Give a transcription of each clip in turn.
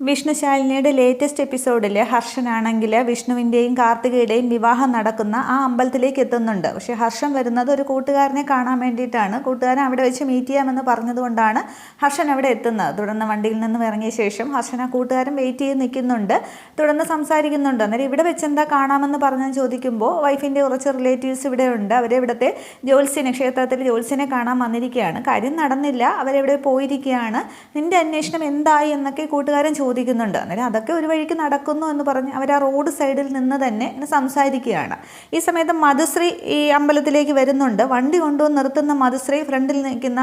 വിഷ്ണുശാലിനിയുടെ latest എപ്പിസോഡിൽ ഹർഷനാണെങ്കിൽ വിഷ്ണുവിന്റെയും കാർത്തികയുടെയും വിവാഹം നടക്കുന്ന ആ അമ്പലത്തിലേക്ക് എത്തുന്നുണ്ട്. പക്ഷേ ഹർഷൻ വരുന്നത് ഒരു കൂട്ടുകാരനെ കാണാൻ വേണ്ടിയിട്ടാണ്. കൂട്ടുകാരൻ അവിടെ വെച്ച് മീറ്റ് ചെയ്യാമെന്ന് പറഞ്ഞതുകൊണ്ടാണ് ഹർഷൻ അവിടെ എത്തുന്നത്. തുടർന്ന് വണ്ടിയിൽ നിന്നും ഇറങ്ങിയ ശേഷം ഹർഷൻ ആ കൂട്ടുകാരൻ വെയിറ്റ് ചെയ്ത് നിൽക്കുന്നുണ്ട്. തുടർന്ന് സംസാരിക്കുന്നുണ്ട്. അന്നേരം ഇവിടെ വെച്ച് എന്താ കാണാമെന്ന് പറഞ്ഞാൽ ചോദിക്കുമ്പോൾ വൈഫിന്റെ കുറച്ച് റിലേറ്റീവ്സ് ഇവിടെ ഉണ്ട് അവരെ ഇവിടുത്തെ ജ്യോത്സ്യനെ ക്ഷേത്രത്തിൽ ജോത്സ്യനെ കാണാൻ വന്നിരിക്കുകയാണ്. കാര്യം നടന്നില്ല. അവരെവിടെ പോയിരിക്കുകയാണ്? നിന്റെ അന്വേഷണം എന്തായി? എന്നൊക്കെ കൂട്ടുകാരൻ ചോദിക്കുന്നുണ്ട്. അന്നേരം അതൊക്കെ ഒരു വഴിക്ക് നടക്കുന്നു എന്ന് പറഞ്ഞ് അവർ ആ റോഡ് സൈഡിൽ നിന്ന് തന്നെ സംസാരിക്കുകയാണ്. ഈ സമയത്ത് മധുശ്രീ ഈ അമ്പലത്തിലേക്ക് വരുന്നുണ്ട്. വണ്ടി കൊണ്ടുവന്ന് നിർത്തുന്ന മധുശ്രീ ഫ്രണ്ടിൽ നിൽക്കുന്ന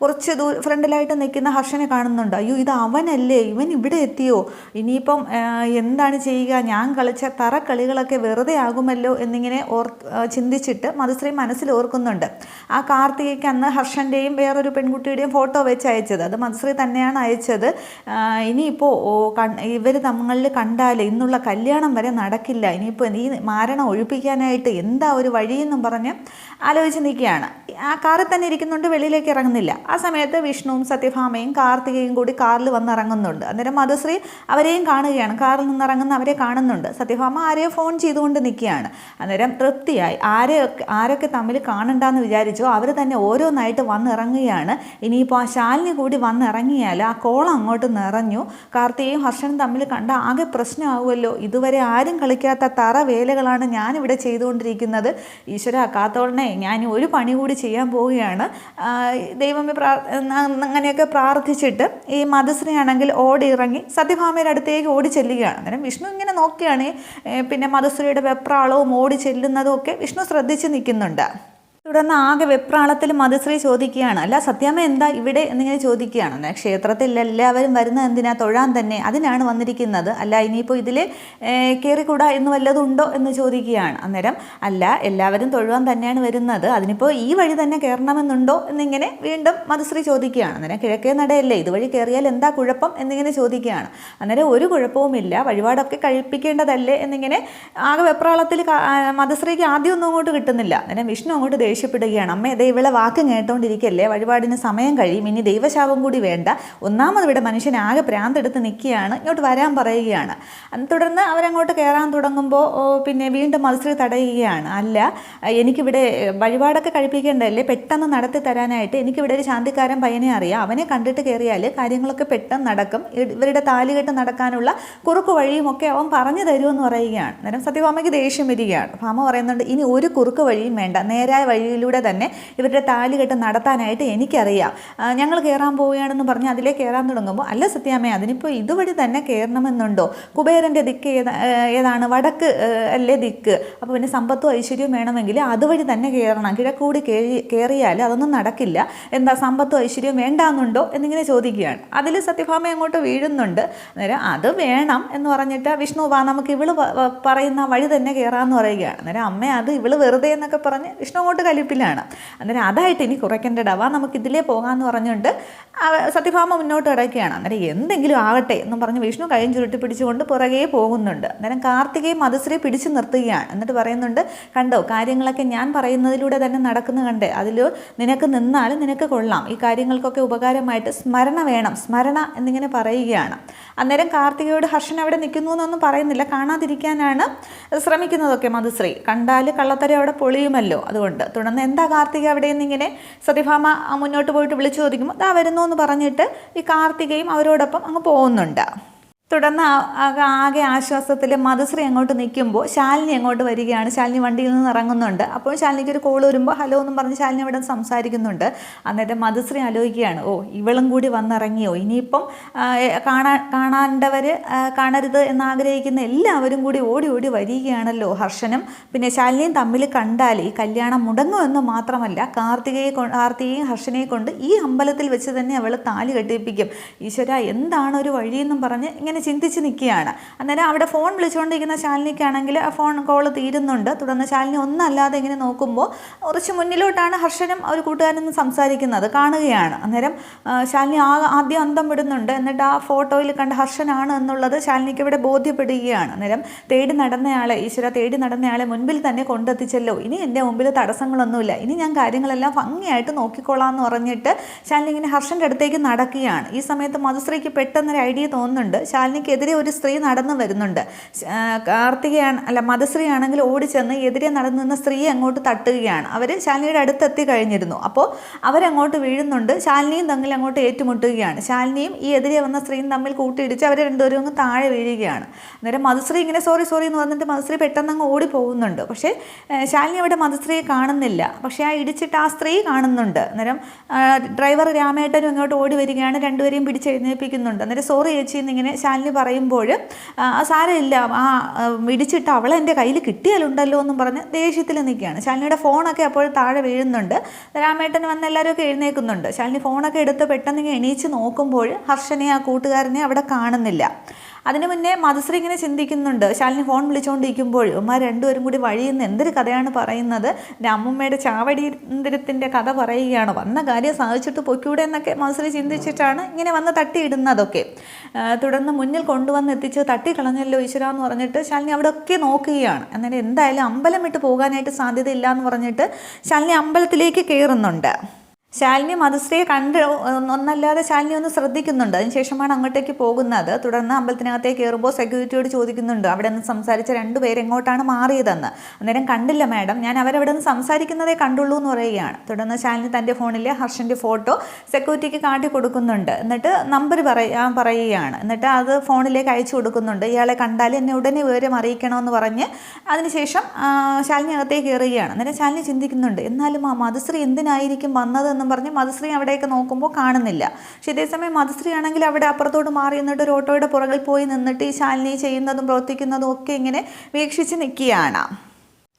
കുറച്ച് ദൂ ഫ്രണ്ടിലായിട്ട് നിൽക്കുന്ന ഹർഷനെ കാണുന്നുണ്ട്. അയ്യോ ഇത് അവനല്ലേ? ഇവൻ ഇവിടെ എത്തിയോ? ഇനിയിപ്പം എന്താണ് ചെയ്യുക? ഞാൻ കളിച്ച തറ കളികളൊക്കെ വെറുതെ ആകുമല്ലോ? എന്നിങ്ങനെ ഓർ ചിന്തിച്ചിട്ട് മധുശ്രീ മനസ്സിൽ ഓർക്കുന്നുണ്ട്. ആ കാർത്തികയ്ക്ക് അന്ന് ഹർഷന്റെയും വേറൊരു പെൺകുട്ടിയുടെയും ഫോട്ടോ വെച്ച് അയച്ചത്. അത് മധുശ്രീ തന്നെയാണ് അയച്ചത്. ഇനിയിപ്പോൾ ഓ ഇവർ തങ്ങളിൽ കണ്ടാൽ ഇന്നുള്ള കല്യാണം വരെ നടക്കില്ല. ഇനിയിപ്പോൾ ഈ മാരണം ഒഴിപ്പിക്കാനായിട്ട് എന്താ ഒരു വഴിയെന്നും പറഞ്ഞ് ആലോചിച്ച് നിൽക്കുകയാണ്. ആ കാറിൽ തന്നെ ഇരിക്കുന്നുണ്ട് വെളിയിലേക്ക് ഇറങ്ങുന്നില്ല. ആ സമയത്ത് വിഷ്ണുവും സത്യഭാമയും കാർത്തികയും കൂടി കാറിൽ വന്നിറങ്ങുന്നുണ്ട് അന്നേരം മധുശ്രീ അവരെയും കാണുകയാണ്. കാറിൽ നിന്ന് ഇറങ്ങുന്ന അവരെ കാണുന്നുണ്ട്. സത്യഭാമ ആരെയോ ഫോൺ ചെയ്തുകൊണ്ട് നിൽക്കുകയാണ്. അന്നേരം തൃപ്തിയായി. ആരെയൊക്കെ ആരൊക്കെ തമ്മിൽ കാണണ്ടെന്ന് വിചാരിച്ചോ അവർ തന്നെ ഓരോന്നായിട്ട് വന്നിറങ്ങുകയാണ് ഇനിയിപ്പോൾ ആ ശാലിനി കൂടി വന്നിറങ്ങിയാൽ ആ കോളം അങ്ങോട്ട് നിറഞ്ഞു. കാർത്തികയും ഹർഷനും തമ്മിൽ കണ്ട ആകെ പ്രശ്നമാവുമല്ലോ. ഇതുവരെ ആരും കളിക്കാത്ത തറ വേലകളാണ് ഞാനിവിടെ ചെയ്തുകൊണ്ടിരിക്കുന്നത്. ഈശ്വര കാത്തോളനെ ഞാൻ ഒരു പണി കൂടി ചെയ്യാൻ പോവുകയാണ്. ദൈവമേ പ്രാർ അങ്ങനെയൊക്കെ പ്രാർത്ഥിച്ചിട്ട് ഈ മധുശ്രീയാണെങ്കിൽ ഓടി ഇറങ്ങി സത്യഭാമയുടെ അടുത്തേക്ക് ഓടി ചെല്ലുകയാണ്. അന്നേരം വിഷ്ണു ഇങ്ങനെ നോക്കുകയാണ്. പിന്നെ മധുശ്രീയുടെ വെപ്രാളവും ഓടി ചെല്ലുന്നതും ഒക്കെ വിഷ്ണു ശ്രദ്ധിച്ച് നിൽക്കുന്നുണ്ട്. തുടർന്ന് ആകെ വെപ്രാളത്തിൽ മധുശ്രീ ചോദിക്കുകയാണ്. അല്ല സത്യാമ്മ എന്താ ഇവിടെ എന്നിങ്ങനെ ചോദിക്കുകയാണ്. ക്ഷേത്രത്തിൽ എല്ലാവരും വരുന്ന എന്തിനാ? തൊഴാൻ തന്നെ അതിനാണ് വന്നിരിക്കുന്നത്. അല്ല ഇനിയിപ്പോൾ ഇതിൽ കയറിക്കൂടാ എന്ന് വല്ലതും ഉണ്ടോ എന്ന് ചോദിക്കുകയാണ്. അന്നേരം അല്ല എല്ലാവരും തൊഴുവാൻ തന്നെയാണ് വരുന്നത്. അതിനിപ്പോൾ ഈ വഴി തന്നെ കയറണമെന്നുണ്ടോ എന്നിങ്ങനെ വീണ്ടും മധുശ്രീ ചോദിക്കുകയാണ്. അന്നേരം കിഴക്കേ നടയല്ലേ? ഇതുവഴി കയറിയാൽ എന്താ കുഴപ്പം എന്നിങ്ങനെ ചോദിക്കുകയാണ്. അന്നേരം ഒരു കുഴപ്പവുമില്ല. വഴിപാടൊക്കെ കഴിപ്പിക്കേണ്ടതല്ലേ എന്നിങ്ങനെ ആകെ വെപ്രാളത്തിൽ മധുശ്രീക്ക് ആദ്യം ഒന്നും അങ്ങോട്ട് കിട്ടുന്നില്ല. അന്നേരം വിഷ്ണു അങ്ങോട്ട് ദേഷ്യപ്പെടുകയാണ്. അമ്മ ദേ ഇവളെ വാക്ക് കേട്ടോണ്ടിരിക്കല്ലേ? വഴിപാടിന് സമയം കഴിയും. ഇനി ദൈവശാപം കൂടി വേണ്ട. ഒന്നാമത് ഇവിടെ മനുഷ്യൻ ആകെ പ്രാന്തെടുത്ത് നിൽക്കുകയാണ്. ഇങ്ങോട്ട് വരാൻ പറയുകയാണ്. തുടർന്ന് അവരങ്ങോട്ട് കയറാൻ തുടങ്ങുമ്പോൾ പിന്നെ വീണ്ടും മത്സരി തടയുകയാണ്. അല്ല എനിക്കിവിടെ വഴിപാടൊക്കെ കഴിപ്പിക്കേണ്ടതല്ലേ? പെട്ടെന്ന് നടത്തി തരാനായിട്ട് എനിക്കിവിടെ ഒരു ശാന്തിക്കാരൻ പയ്യനെ അറിയാം. അവനെ കണ്ടിട്ട് കയറിയാൽ കാര്യങ്ങളൊക്കെ പെട്ടെന്ന് നടക്കും. ഇവരുടെ താലുകെട്ട് നടക്കാനുള്ള കുറുക്ക് വഴിയുമൊക്കെ അവൻ പറഞ്ഞു തരുമെന്ന് പറയുകയാണ്. അന്നേരം സത്യഭാമയ്ക്ക് ദേഷ്യം വരികയാണ്. ഭാമ പറയുന്നുണ്ട് ഇനി ഒരു കുറുക്ക് വഴിയും വേണ്ട. നേരായ വഴിയിലൂടെ തന്നെ ഇവരുടെ താലികെട്ട് നടത്താനായിട്ട് എനിക്കറിയാം. ഞങ്ങൾ കയറാൻ പോവുകയാണെന്ന് പറഞ്ഞ് അതിലേ കയറാൻ തുടങ്ങുമ്പോൾ അല്ല സത്യാമ്മ അതിനിപ്പോൾ ഇതുവഴി തന്നെ കയറണമെന്നുണ്ടോ കുബേരന്റെ ദിക്ക് ഏതാ ഏതാണ്? വടക്ക് അല്ലേ ദിക്ക്? അപ്പോൾ പിന്നെ സമ്പത്തും ഐശ്വര്യവും വേണമെങ്കിൽ അതുവഴി തന്നെ കയറണം കിഴക്കൂടി കയറി കയറിയാൽ അതൊന്നും നടക്കില്ല. എന്താ സമ്പത്തും ഐശ്വര്യവും വേണ്ടാന്നുണ്ടോ? എന്നിങ്ങനെ ചോദിക്കുകയാണ്. അതിൽ സത്യഭാമ അങ്ങോട്ട് വീഴുന്നുണ്ട്. അന്നേരം അത് വേണം എന്ന് പറഞ്ഞിട്ട് വിഷ്ണു വാ നമുക്ക് ഇവൾ പറയുന്ന വഴി തന്നെ കയറാമെന്ന് പറയുകയാണ്. അന്നേരം അമ്മ അത് ഇവൾ വെറുതെ എന്നൊക്കെ പറഞ്ഞ് വിഷ്ണു അങ്ങോട്ട് കലിപ്പിലാണ് അന്നേരം അതായിട്ട് ഇനി കുറയ്ക്കേണ്ടടാ വാ നമുക്ക് ഇതിലേ പോകാമെന്ന് പറഞ്ഞുകൊണ്ട് സത്യഭാമ മുന്നോട്ട് കിടക്കുകയാണ് അന്നേരം എന്തെങ്കിലും ആകട്ടെ എന്നും പറഞ്ഞ് വിഷ്ണു കൈയും ചുരുട്ടി പിടിച്ചുകൊണ്ട് പുറകെ പോകുന്നുണ്ട്. അന്നേരം കാർത്തികയും മധുശ്രീ പിടിച്ചു നിർത്തുകയാണ്. എന്നിട്ട് പറയുന്നുണ്ട് കണ്ടോ കാര്യങ്ങളൊക്കെ ഞാൻ പറയുന്നതിലൂടെ തന്നെ നടക്കുന്നു കണ്ടേ. അതിൽ നിനക്ക് നിന്നാൽ നിനക്ക് കൊള്ളാം. ഈ കാര്യങ്ങൾക്കൊക്കെ ഉപകാരമായിട്ട് സ്മരണ വേണം. സ്മരണ എന്നിങ്ങനെ പറയുകയാണ്. അന്നേരം കാർത്തികയോട് ഹർഷൻ അവിടെ നിൽക്കുന്നു എന്നൊന്നും പറയുന്നില്ല. കാണാതിരിക്കാനാണ് ശ്രമിക്കുന്നതൊക്കെ മധുശ്രീ. കണ്ടാൽ കള്ളത്തരം അവിടെ പൊളിയുമല്ലോ. അതുകൊണ്ട് തുടർന്ന് എന്താ കാർത്തിക അവിടെ നിന്നിങ്ങനെ സത്യഭാമ മുന്നോട്ട് പോയിട്ട് വിളിച്ചു ചോദിക്കുമ്പോൾ ദാ വരുന്നു എന്ന് പറഞ്ഞിട്ട് ഈ കാർത്തികയും അവരോടൊപ്പം അങ്ങ് പോകുന്നുണ്ട്. തുടർന്ന് ആകെ ആശ്വാസത്തിൽ മധുശ്രീ അങ്ങോട്ട് നിൽക്കുമ്പോൾ ശാലിനി അങ്ങോട്ട് വരികയാണ്. ശാലിനി വണ്ടിയിൽ നിന്ന് ഇറങ്ങുന്നുണ്ട്. അപ്പോൾ ശാലിനിക്ക് ഒരു കോൾ വരുമ്പോൾ ഹലോ എന്നും പറഞ്ഞ് ശാലിനി അവിടെ സംസാരിക്കുന്നുണ്ട്. അന്നേരം മധുശ്രീ ആലോചിക്കുകയാണ് ഓ ഇവളും കൂടി വന്നിറങ്ങിയോ? ഇനിയിപ്പം കാണാൻ കാണാണ്ടവർ കാണരുത് എന്നാഗ്രഹിക്കുന്ന എല്ലാവരും കൂടി ഓടി ഓടി വരികയാണല്ലോ ഹർഷനും. പിന്നെ ശാലിനിയും തമ്മിൽ കണ്ടാൽ ഈ കല്യാണം മുടങ്ങുമെന്ന് മാത്രമല്ല കാർത്തികയെ കാർത്തികയും ഹർഷനെയും കൊണ്ട് ഈ അമ്പലത്തിൽ വെച്ച് തന്നെ അവൾ താലി കെട്ടിപ്പിക്കും. ഈശ്വര എന്താണ് ഒരു വഴിയെന്നും പറഞ്ഞ് ഇങ്ങനെ ചിന്തിച്ച് നിൽക്കുകയാണ്. അന്നേരം അവിടെ ഫോൺ വിളിച്ചുകൊണ്ടിരിക്കുന്ന ശാലിനിക്കാണെങ്കിൽ ആ ഫോൺ കോൾ തീരുന്നുണ്ട്. തുടർന്ന് ശാലിനി ഒന്നല്ലാതെ ഇങ്ങനെ നോക്കുമ്പോൾ കുറച്ച് മുന്നിലോട്ടാണ് ഹർഷനും ഒരു കൂട്ടുകാരനും സംസാരിക്കുന്നത് കാണുകയാണ്. അന്നേരം ശാലിനി ആ ആദ്യം അന്തം വിടുന്നുണ്ട്. എന്നിട്ട് ആ ഫോട്ടോയിൽ കണ്ട ഹർഷനാണ് എന്നുള്ളത് ശാലിനിക്ക് ഇവിടെ ബോധ്യപ്പെടുകയാണ്. അന്നേരം തേടി നടന്നയാളെ ഈശ്വര തേടി നടന്നയാളെ മുൻപിൽ തന്നെ കൊണ്ടെത്തിച്ചല്ലോ. ഇനി എന്റെ മുമ്പിൽ തടസ്സങ്ങളൊന്നുമില്ല. ഇനി ഞാൻ കാര്യങ്ങളെല്ലാം ഭംഗിയായിട്ട് നോക്കിക്കോളാം എന്ന് പറഞ്ഞിട്ട് ശാലിനി ഇങ്ങനെ ഹർഷന്റെ അടുത്തേക്ക് നടക്കുകയാണ്. ഈ സമയത്ത് മധുശ്രീക്ക് പെട്ടെന്നൊരു ഐഡിയ തോന്നുന്നുണ്ട്. ശാലിനി ശാലിനിക്കെതിരെ ഒരു സ്ത്രീ നടന്നു വരുന്നുണ്ട്. കാർത്തികയാണ് അല്ല മധുശ്രീ ആണെങ്കിൽ ഓടി ചെന്ന് എതിരെ നടന്നു നിന്ന സ്ത്രീയെ അങ്ങോട്ട് തട്ടുകയാണ്. അവർ ശാലിനിയുടെ അടുത്തെത്തി കഴിഞ്ഞിരുന്നു. അപ്പോൾ അവരങ്ങോട്ട് വീഴുന്നുണ്ട്. ശാലിനിയും തമ്മിൽ അങ്ങോട്ട് ഏറ്റുമുട്ടുകയാണ്. ശാലിനിയും ഈ എതിരെ വന്ന സ്ത്രീയും തമ്മിൽ കൂട്ടിയിടിച്ച് അവർ രണ്ടുപേരും അങ്ങ് താഴെ വീഴുകയാണ്. അന്നേരം മധുശ്രീ ഇങ്ങനെ സോറി സോറി എന്ന് പറഞ്ഞിട്ട് മധുശ്രീ പെട്ടെന്ന് അങ്ങ് ഓടി പോകുന്നുണ്ട്. പക്ഷേ ശാലിനി അവിടെ മധുശ്രീയെ കാണുന്നില്ല. പക്ഷേ ആ ഇടിച്ചിട്ട് ആ സ്ത്രീ കാണുന്നുണ്ട്. അന്നേരം ഡ്രൈവർ രാമേട്ടനും ഇങ്ങോട്ട് ഓടി വരികയാണ്. രണ്ടുപേരെയും പിടിച്ച് എഴുന്നേൽപ്പിക്കുന്നുണ്ട് അന്നേരം സോറി ചേച്ചി എന്നിങ്ങനെ പറയുമ്പോൾ ആ ആ, സാരമില്ല ആ ഇടിച്ചിട്ട് അവൾ എന്റെ കയ്യിൽ കിട്ടിയാലുണ്ടല്ലോ എന്നും പറഞ്ഞ് ദേഷ്യത്തിൽ നിൽക്കുകയാണ്. ശാലിനിയുടെ ഫോണൊക്കെ അപ്പോൾ താഴെ വീഴുന്നുണ്ട്. രാമേട്ടൻ വന്ന് എല്ലാവരും എഴുന്നേൽക്കുന്നുണ്ട്. ശാലിനി ഫോണൊക്കെ എടുത്ത് പെട്ടെന്ന് എണീച്ച് നോക്കുമ്പോൾ ഹർഷനെ ആ കൂട്ടുകാരനെ അവിടെ കാണുന്നില്ല. അതിന് മുന്നേ മധുശ്രീ ഇങ്ങനെ ചിന്തിക്കുന്നുണ്ട്. ശാലിനി ഫോൺ വിളിച്ചുകൊണ്ടിരിക്കുമ്പോൾ ഉമ്മ രണ്ടുപേരും കൂടി വഴിയിൽ നിന്ന് എന്തൊരു കഥയാണ് പറയുന്നത്? എന്റെ അമ്മമ്മയുടെ ചാവടിയന്തിരത്തിന്റെ കഥ പറയുകയാണ്. വന്ന കാര്യം സാധിച്ചിട്ട് പൊയ്ക്കൂടെ എന്നൊക്കെ മധുശ്രീ ചിന്തിച്ചിട്ടാണ് ഇങ്ങനെ വന്ന് തട്ടിയിടുന്നതൊക്കെ. തുടർന്ന് മുന്നിൽ കൊണ്ടുവന്ന് എത്തിച്ച് തട്ടിക്കളഞ്ഞല്ലോ ഈശ്വര എന്ന് പറഞ്ഞിട്ട് ശാലിനി അവിടെ ഒക്കെ നോക്കുകയാണ്. എന്നിട്ട് എന്തായാലും അമ്പലം വിട്ട് പോകാനായിട്ട് സാധ്യതയില്ല എന്ന് പറഞ്ഞിട്ട് ശാലിനി അമ്പലത്തിലേക്ക് കയറുന്നുണ്ട്. ശാലിനി മധുശ്രീയെ കണ്ട് ഒന്നല്ലാതെ ശാലിനി ഒന്ന് ശ്രദ്ധിക്കുന്നുണ്ട്. അതിനുശേഷമാണ് അങ്ങോട്ടേക്ക് പോകുന്നത്. തുടർന്ന് അമ്പലത്തിനകത്തേക്ക് കയറുമ്പോൾ സെക്യൂരിറ്റിയോട് ചോദിക്കുന്നുണ്ട്. അവിടെ നിന്ന് സംസാരിച്ച രണ്ടുപേർ എങ്ങോട്ടാണ് മാറിയതെന്ന്. അന്നേരം കണ്ടില്ല മാഡം ഞാൻ അവരവിടെ നിന്ന് സംസാരിക്കുന്നതേ കണ്ടുള്ളൂ എന്ന് പറയുകയാണ്. തുടർന്ന് ശാലിനി തന്റെ ഫോണിലെ ഹർഷന്റെ ഫോട്ടോ സെക്യൂരിറ്റിക്ക് കാട്ടി കൊടുക്കുന്നുണ്ട്. എന്നിട്ട് നമ്പർ പറയാൻ പറയുകയാണ്. എന്നിട്ട് അത് ഫോണിലേക്ക് അയച്ചു കൊടുക്കുന്നുണ്ട്. ഇയാളെ കണ്ടാൽ എന്നെ ഉടനെ വിവരം അറിയിക്കണമെന്ന് പറഞ്ഞ് അതിനുശേഷം ശാലിനി അകത്തേക്ക് കയറുകയാണ്. അന്നേരം ശാലിനി ചിന്തിക്കുന്നുണ്ട് എന്നാലും ആ മധുശ്രീ എന്തിനായിരിക്കും വന്നതെന്നും പറഞ്ഞ് മധുശ്രീ അവിടെയൊക്കെ നോക്കുമ്പോൾ കാണുന്നില്ല. പക്ഷേ ഇതേസമയം മധുശ്രീ ആണെങ്കിൽ അവിടെ അപ്പുറത്തോട്ട് മാറി നിന്നിട്ട് ഒരു ഓട്ടോയുടെ പുറകിൽ പോയി നിന്നിട്ട് ഈ ശാലിനി ചെയ്യുന്നതും പ്രവർത്തിക്കുന്നതും ഒക്കെ ഇങ്ങനെ വീക്ഷിച്ച് നിൽക്കുകയാണ്.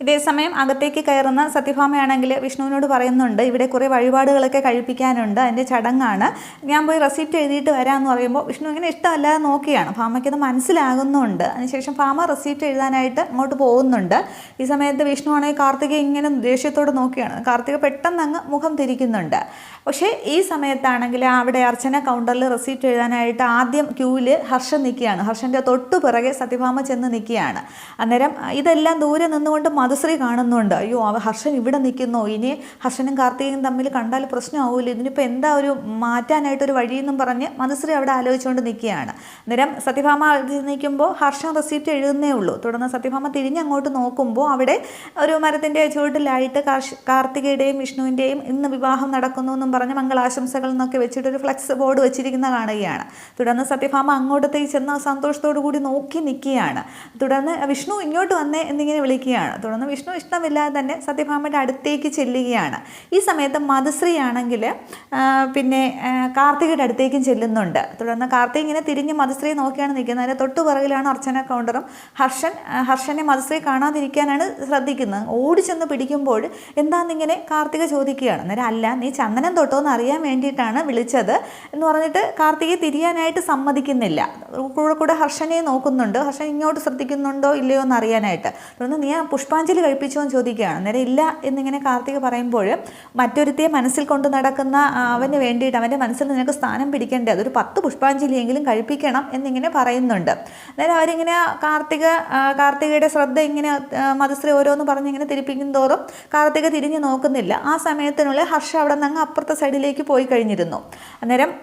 ഇതേസമയം അകത്തേക്ക് കയറുന്ന സത്യഭാമയാണെങ്കിൽ വിഷ്ണുവിനോട് പറയുന്നുണ്ട് ഇവിടെ കുറേ വഴിപാടുകളൊക്കെ കഴിപ്പിക്കാനുണ്ട് അതിന്റെ ചടങ്ങാണ്. ഞാൻ പോയി റെസിപ്റ്റ് എഴുതിയിട്ട് വരാമെന്ന് പറയുമ്പോൾ വിഷ്ണു ഇങ്ങനെ ഇഷ്ടമല്ലാതെ നോക്കിയാണ്. ഭാമയ്ക്കത് മനസ്സിലാകുന്നുണ്ട്. അതിനുശേഷം ഭാമ റെസിപ്റ്റ് എഴുതാനായിട്ട് അങ്ങോട്ട് പോകുന്നുണ്ട്. ഈ സമയത്ത് വിഷ്ണു ആണെങ്കിൽ കാർത്തിക ഇങ്ങനെ ദേഷ്യത്തോട് നോക്കിയാണ്. കാർത്തിക പെട്ടെന്ന് അങ്ങ് മുഖം തിരിക്കുന്നുണ്ട്. പക്ഷേ ഈ സമയത്താണെങ്കിൽ അവിടെ അർച്ചന കൗണ്ടറിൽ റെസീപ്റ്റ് എഴുതാനായിട്ട് ആദ്യം ക്യൂവിൽ ഹർഷൻ നിൽക്കുകയാണ്. ഹർഷന്റെ തൊട്ടു പിറകെ സത്യഭാമ ചെന്ന് നിൽക്കുകയാണ്. അന്നേരം ഇതെല്ലാം ദൂരെ നിന്നുകൊണ്ട് മധുശ്രീ കാണുന്നുണ്ട്. അയ്യോ ഹർഷൻ ഇവിടെ നിൽക്കുന്നു. ഇനി ഹർഷനും കാർത്തികയും തമ്മിൽ കണ്ടാൽ പ്രശ്നമാവില്ല ഇതിനിപ്പോൾ എന്താ ഒരു മാറ്റാനായിട്ടൊരു വഴിയെന്നും പറഞ്ഞ് മധുശ്രീ അവിടെ ആലോചിച്ചുകൊണ്ട് നിൽക്കുകയാണ്. അന്നേരം സത്യഭാമ നിൽക്കുമ്പോൾ ഹർഷൻ റെസീപ്റ്റ് എഴുതുന്നേ ഉള്ളൂ. തുടർന്ന് സത്യഭാമ തിരിഞ്ഞ് അങ്ങോട്ട് നോക്കുമ്പോൾ അവിടെ ഒരു മരത്തിന്റെ ചുവട്ടിലായിട്ട് കാർഷ്- കാർത്തികയുടെയും വിഷ്ണുവിന്റെയും ഇന്ന് വിവാഹം നടക്കുന്നു എന്നും പറഞ്ഞ് മംഗളാശംസകൾ എന്നൊക്കെ വെച്ചിട്ട് ഒരു ഫ്ലെക്സ് ബോർഡ് വെച്ചിരിക്കുന്ന കാണുകയാണ്. തുടർന്ന് സത്യഭാമ അങ്ങോട്ടത്തേക്ക് ചെന്ന് സന്തോഷത്തോടു കൂടി നോക്കി നിൽക്കുകയാണ്. തുടർന്ന് വിഷ്ണു ഇങ്ങോട്ട് വന്നേ എന്നിങ്ങനെ വിളിക്കുകയാണ്. തുടർന്ന് വിഷ്ണു ഇഷ്ടമില്ലാതെ തന്നെ സത്യഭാമയുടെ അടുത്തേക്ക് ചെല്ലുകയാണ്. ഈ സമയത്ത് മധുശ്രീ ആണെങ്കിൽ പിന്നെ കാർത്തികയുടെ അടുത്തേക്കും ചെല്ലുന്നുണ്ട്. തുടർന്ന് കാർത്തിക് ഇങ്ങനെ തിരിഞ്ഞ് മധുശ്രീ നോക്കിയാണ് നിൽക്കുന്നത്. അതിന്റെ തൊട്ടു പുറകിലാണ് അർച്ചന കൗണ്ടറും. ഹർഷൻ ഹർഷനെ മധുശ്രീ കാണാതിരിക്കാനാണ് ശ്രദ്ധിക്കുന്നത്. ഓടി ചെന്ന് പിടിക്കുമ്പോൾ എന്താണെന്നിങ്ങനെ കാർത്തിക ചോദിക്കുകയാണ്. അന്നേരം അല്ല നീ ചന്ദനം തൊട്ടോ എന്ന് അറിയാൻ വേണ്ടിയിട്ടാണ് വിളിച്ചത്. എന്ന് പറഞ്ഞിട്ട് കാർത്തികയെ തിരിയാനായിട്ട് സമ്മതിക്കുന്നില്ല. കൂടെ കൂടെ ഹർഷനെ നോക്കുന്നുണ്ട്. ഹർഷൻ ഇങ്ങോട്ട് ശ്രദ്ധിക്കുന്നുണ്ടോ ഇല്ലയോ എന്ന് അറിയാനായിട്ട്. തുടർന്ന് നീ ആ പുഷ്പാഞ്ജലി കഴിപ്പിച്ചോ എന്ന് ചോദിക്കുകയാണ്. നേരെ ഇല്ല എന്നിങ്ങനെ കാർത്തിക പറയുമ്പോൾ മറ്റൊരുത്തിയെ മനസ്സിൽ കൊണ്ട് നടക്കുന്ന അവന് വേണ്ടിയിട്ട് അവന്റെ മനസ്സിൽ നിനക്ക് സ്ഥാനം പിടിക്കേണ്ടത് അതൊരു പത്ത് പുഷ്പാഞ്ജലിയെങ്കിലും കഴിപ്പിക്കണം എന്നിങ്ങനെ പറയുന്നുണ്ട്. നേരെ അവരിങ്ങനെ കാർത്തിക കാർത്തികയുടെ ശ്രദ്ധ ഇങ്ങനെ മതശ്രീ ഓരോന്ന് പറഞ്ഞ് ഇങ്ങനെ തിരിപ്പിക്കും തോറും കാർത്തിക തിരിഞ്ഞ് നോക്കുന്നില്ല. ആ സമയത്തിനുള്ളിൽ ഹർഷ അവിടെ നിന്ന് അങ്ങ് അപ്പുറത്തെ സൈഡിലേക്ക് പോയി കഴിഞ്ഞിരുന്നു. അന്നേരം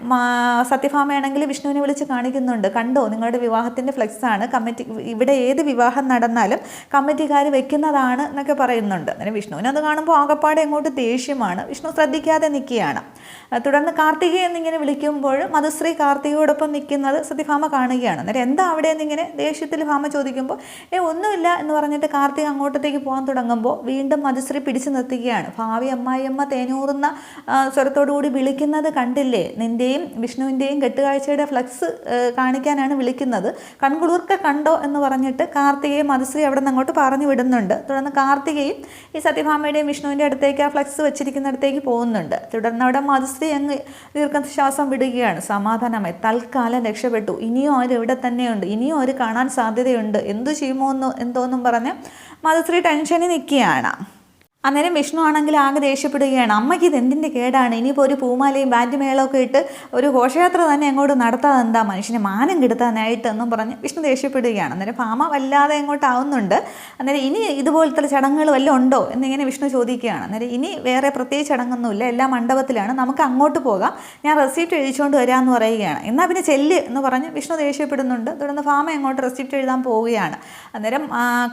സത്യഭാമയാണെങ്കിൽ വിഷ്ണുവിനെ വിളിച്ച് കാണിക്കുന്നുണ്ട്. കണ്ടോ? നിങ്ങളുടെ വിവാഹത്തിന്റെ ഫ്ലെക്സാണ്. കമ്മിറ്റി ഇവിടെ ഏത് വിവാഹം നടന്നാലും കമ്മിറ്റിക്കാർ വെക്കുന്നതാണ് എന്നൊക്കെ പറയുന്നുണ്ട്. അന്നേരം വിഷ്ണുവിനത് കാണുമ്പോൾ ആകപ്പാടെ അങ്ങോട്ട് ദേഷ്യമാണ്. വിഷ്ണു ശ്രദ്ധിക്കാതെ നിൽക്കുകയാണ്. തുടർന്ന് കാർത്തികേ എന്നിങ്ങനെ വിളിക്കുമ്പോൾ മധുശ്രീ കാർത്തികയോടൊപ്പം നിൽക്കുന്നത് സത്യഭാമ കാണുകയാണ്. അന്നേരം എന്താ അവിടെ എന്നിങ്ങനെ ദേഷ്യത്തിൽ ഭാമ ചോദിക്കുമ്പോൾ ഏ ഒന്നുമില്ല എന്ന് പറഞ്ഞിട്ട് കാർത്തിക അങ്ങോട്ടത്തേക്ക് പോകാൻ തുടങ്ങുമ്പോൾ വീണ്ടും മധുശ്രീ പിടിച്ചു നിർത്തുകയാണ്. ഭാവി അമ്മായിയമ്മ തേനൂറുന്ന സ്വരത്തോടുകൂടി സ്വരത്തോടു കൂടി വിളിക്കുന്നത് കണ്ടില്ലേ? നിന്റെയും വിഷ്ണുവിന്റെയും കെട്ടുകാഴ്ചയുടെ ഫ്ലക്സ് കാണിക്കാനാണ് വിളിക്കുന്നത്. കൺകുളിർക്ക കണ്ടോ എന്ന് പറഞ്ഞിട്ട് കാർത്തികയെ മധുശ്രീ അവിടെ നിന്ന് അങ്ങോട്ട് പറഞ്ഞു വിടുന്നുണ്ട്. തുടർന്ന് കാർത്തികയും ഈ സത്യഭാമയുടെയും വിഷ്ണുവിന്റെ അടുത്തേക്ക് ആ ഫ്ലക്സ് വെച്ചിരിക്കുന്നിടത്തേക്ക് പോകുന്നുണ്ട്. തുടർന്ന് അവിടെ മധുശ്രീ അങ്ങ് ദീർഘശ്വാസം വിടുകയാണ്. സമാധാനമായി. തൽക്കാലം രക്ഷപ്പെട്ടു. ഇനിയും ഇവിടെ തന്നെയുണ്ട്. ഇനിയും അവർ കാണാൻ സാധ്യതയുണ്ട്. എന്തു ചെയ്യുമോ എന്ന് എന്തോന്നും പറഞ്ഞ് മധുശ്രീ ടെൻഷനിൽ നിൽക്കുകയാണ്. അന്നേരം വിഷ്ണു ആണെങ്കിൽ ആകെ ദേഷ്യപ്പെടുകയാണ്. അമ്മയ്ക്ക് ഇത് എന്തിന്റെ കേടാണ്? ഇനിയിപ്പോൾ ഒരു പൂമാലയും ബാൻഡ് മേളമൊക്കെ ഇട്ട് ഒരു ഘോഷയാത്ര തന്നെ അങ്ങോട്ട് നടത്താതെ എന്താ മനുഷ്യനെ മാനം കെടുത്താനായിട്ട് എന്നും പറഞ്ഞ് വിഷ്ണു ദേഷ്യപ്പെടുകയാണ്. അന്നേരം ഭാമ വല്ലാതെ അങ്ങോട്ടാവുന്നുണ്ട്. അന്നേരം ഇനി ഇതുപോലത്തെ ചടങ്ങുകൾ വല്ലതും ഉണ്ടോ എന്നിങ്ങനെ വിഷ്ണു ചോദിക്കുകയാണ്. അന്നേരം ഇനി വേറെ പ്രത്യേകിച്ച് ചടങ്ങൊന്നുമില്ല. എല്ലാ മണ്ഡപത്തിലാണ്. നമുക്ക് അങ്ങോട്ട് പോകാം. ഞാൻ റെസിപ്റ്റ് എഴുതിച്ചുകൊണ്ട് വരാമെന്ന് പറയുകയാണ്. എന്നാൽ പിന്നെ ചെല്ല് എന്ന് പറഞ്ഞ് വിഷ്ണു ദേഷ്യപ്പെടുന്നുണ്ട്. തുടർന്ന് ഭാമ അങ്ങോട്ട് റെസിപ്റ്റ് എഴുതാൻ പോവുകയാണ്. അന്നേരം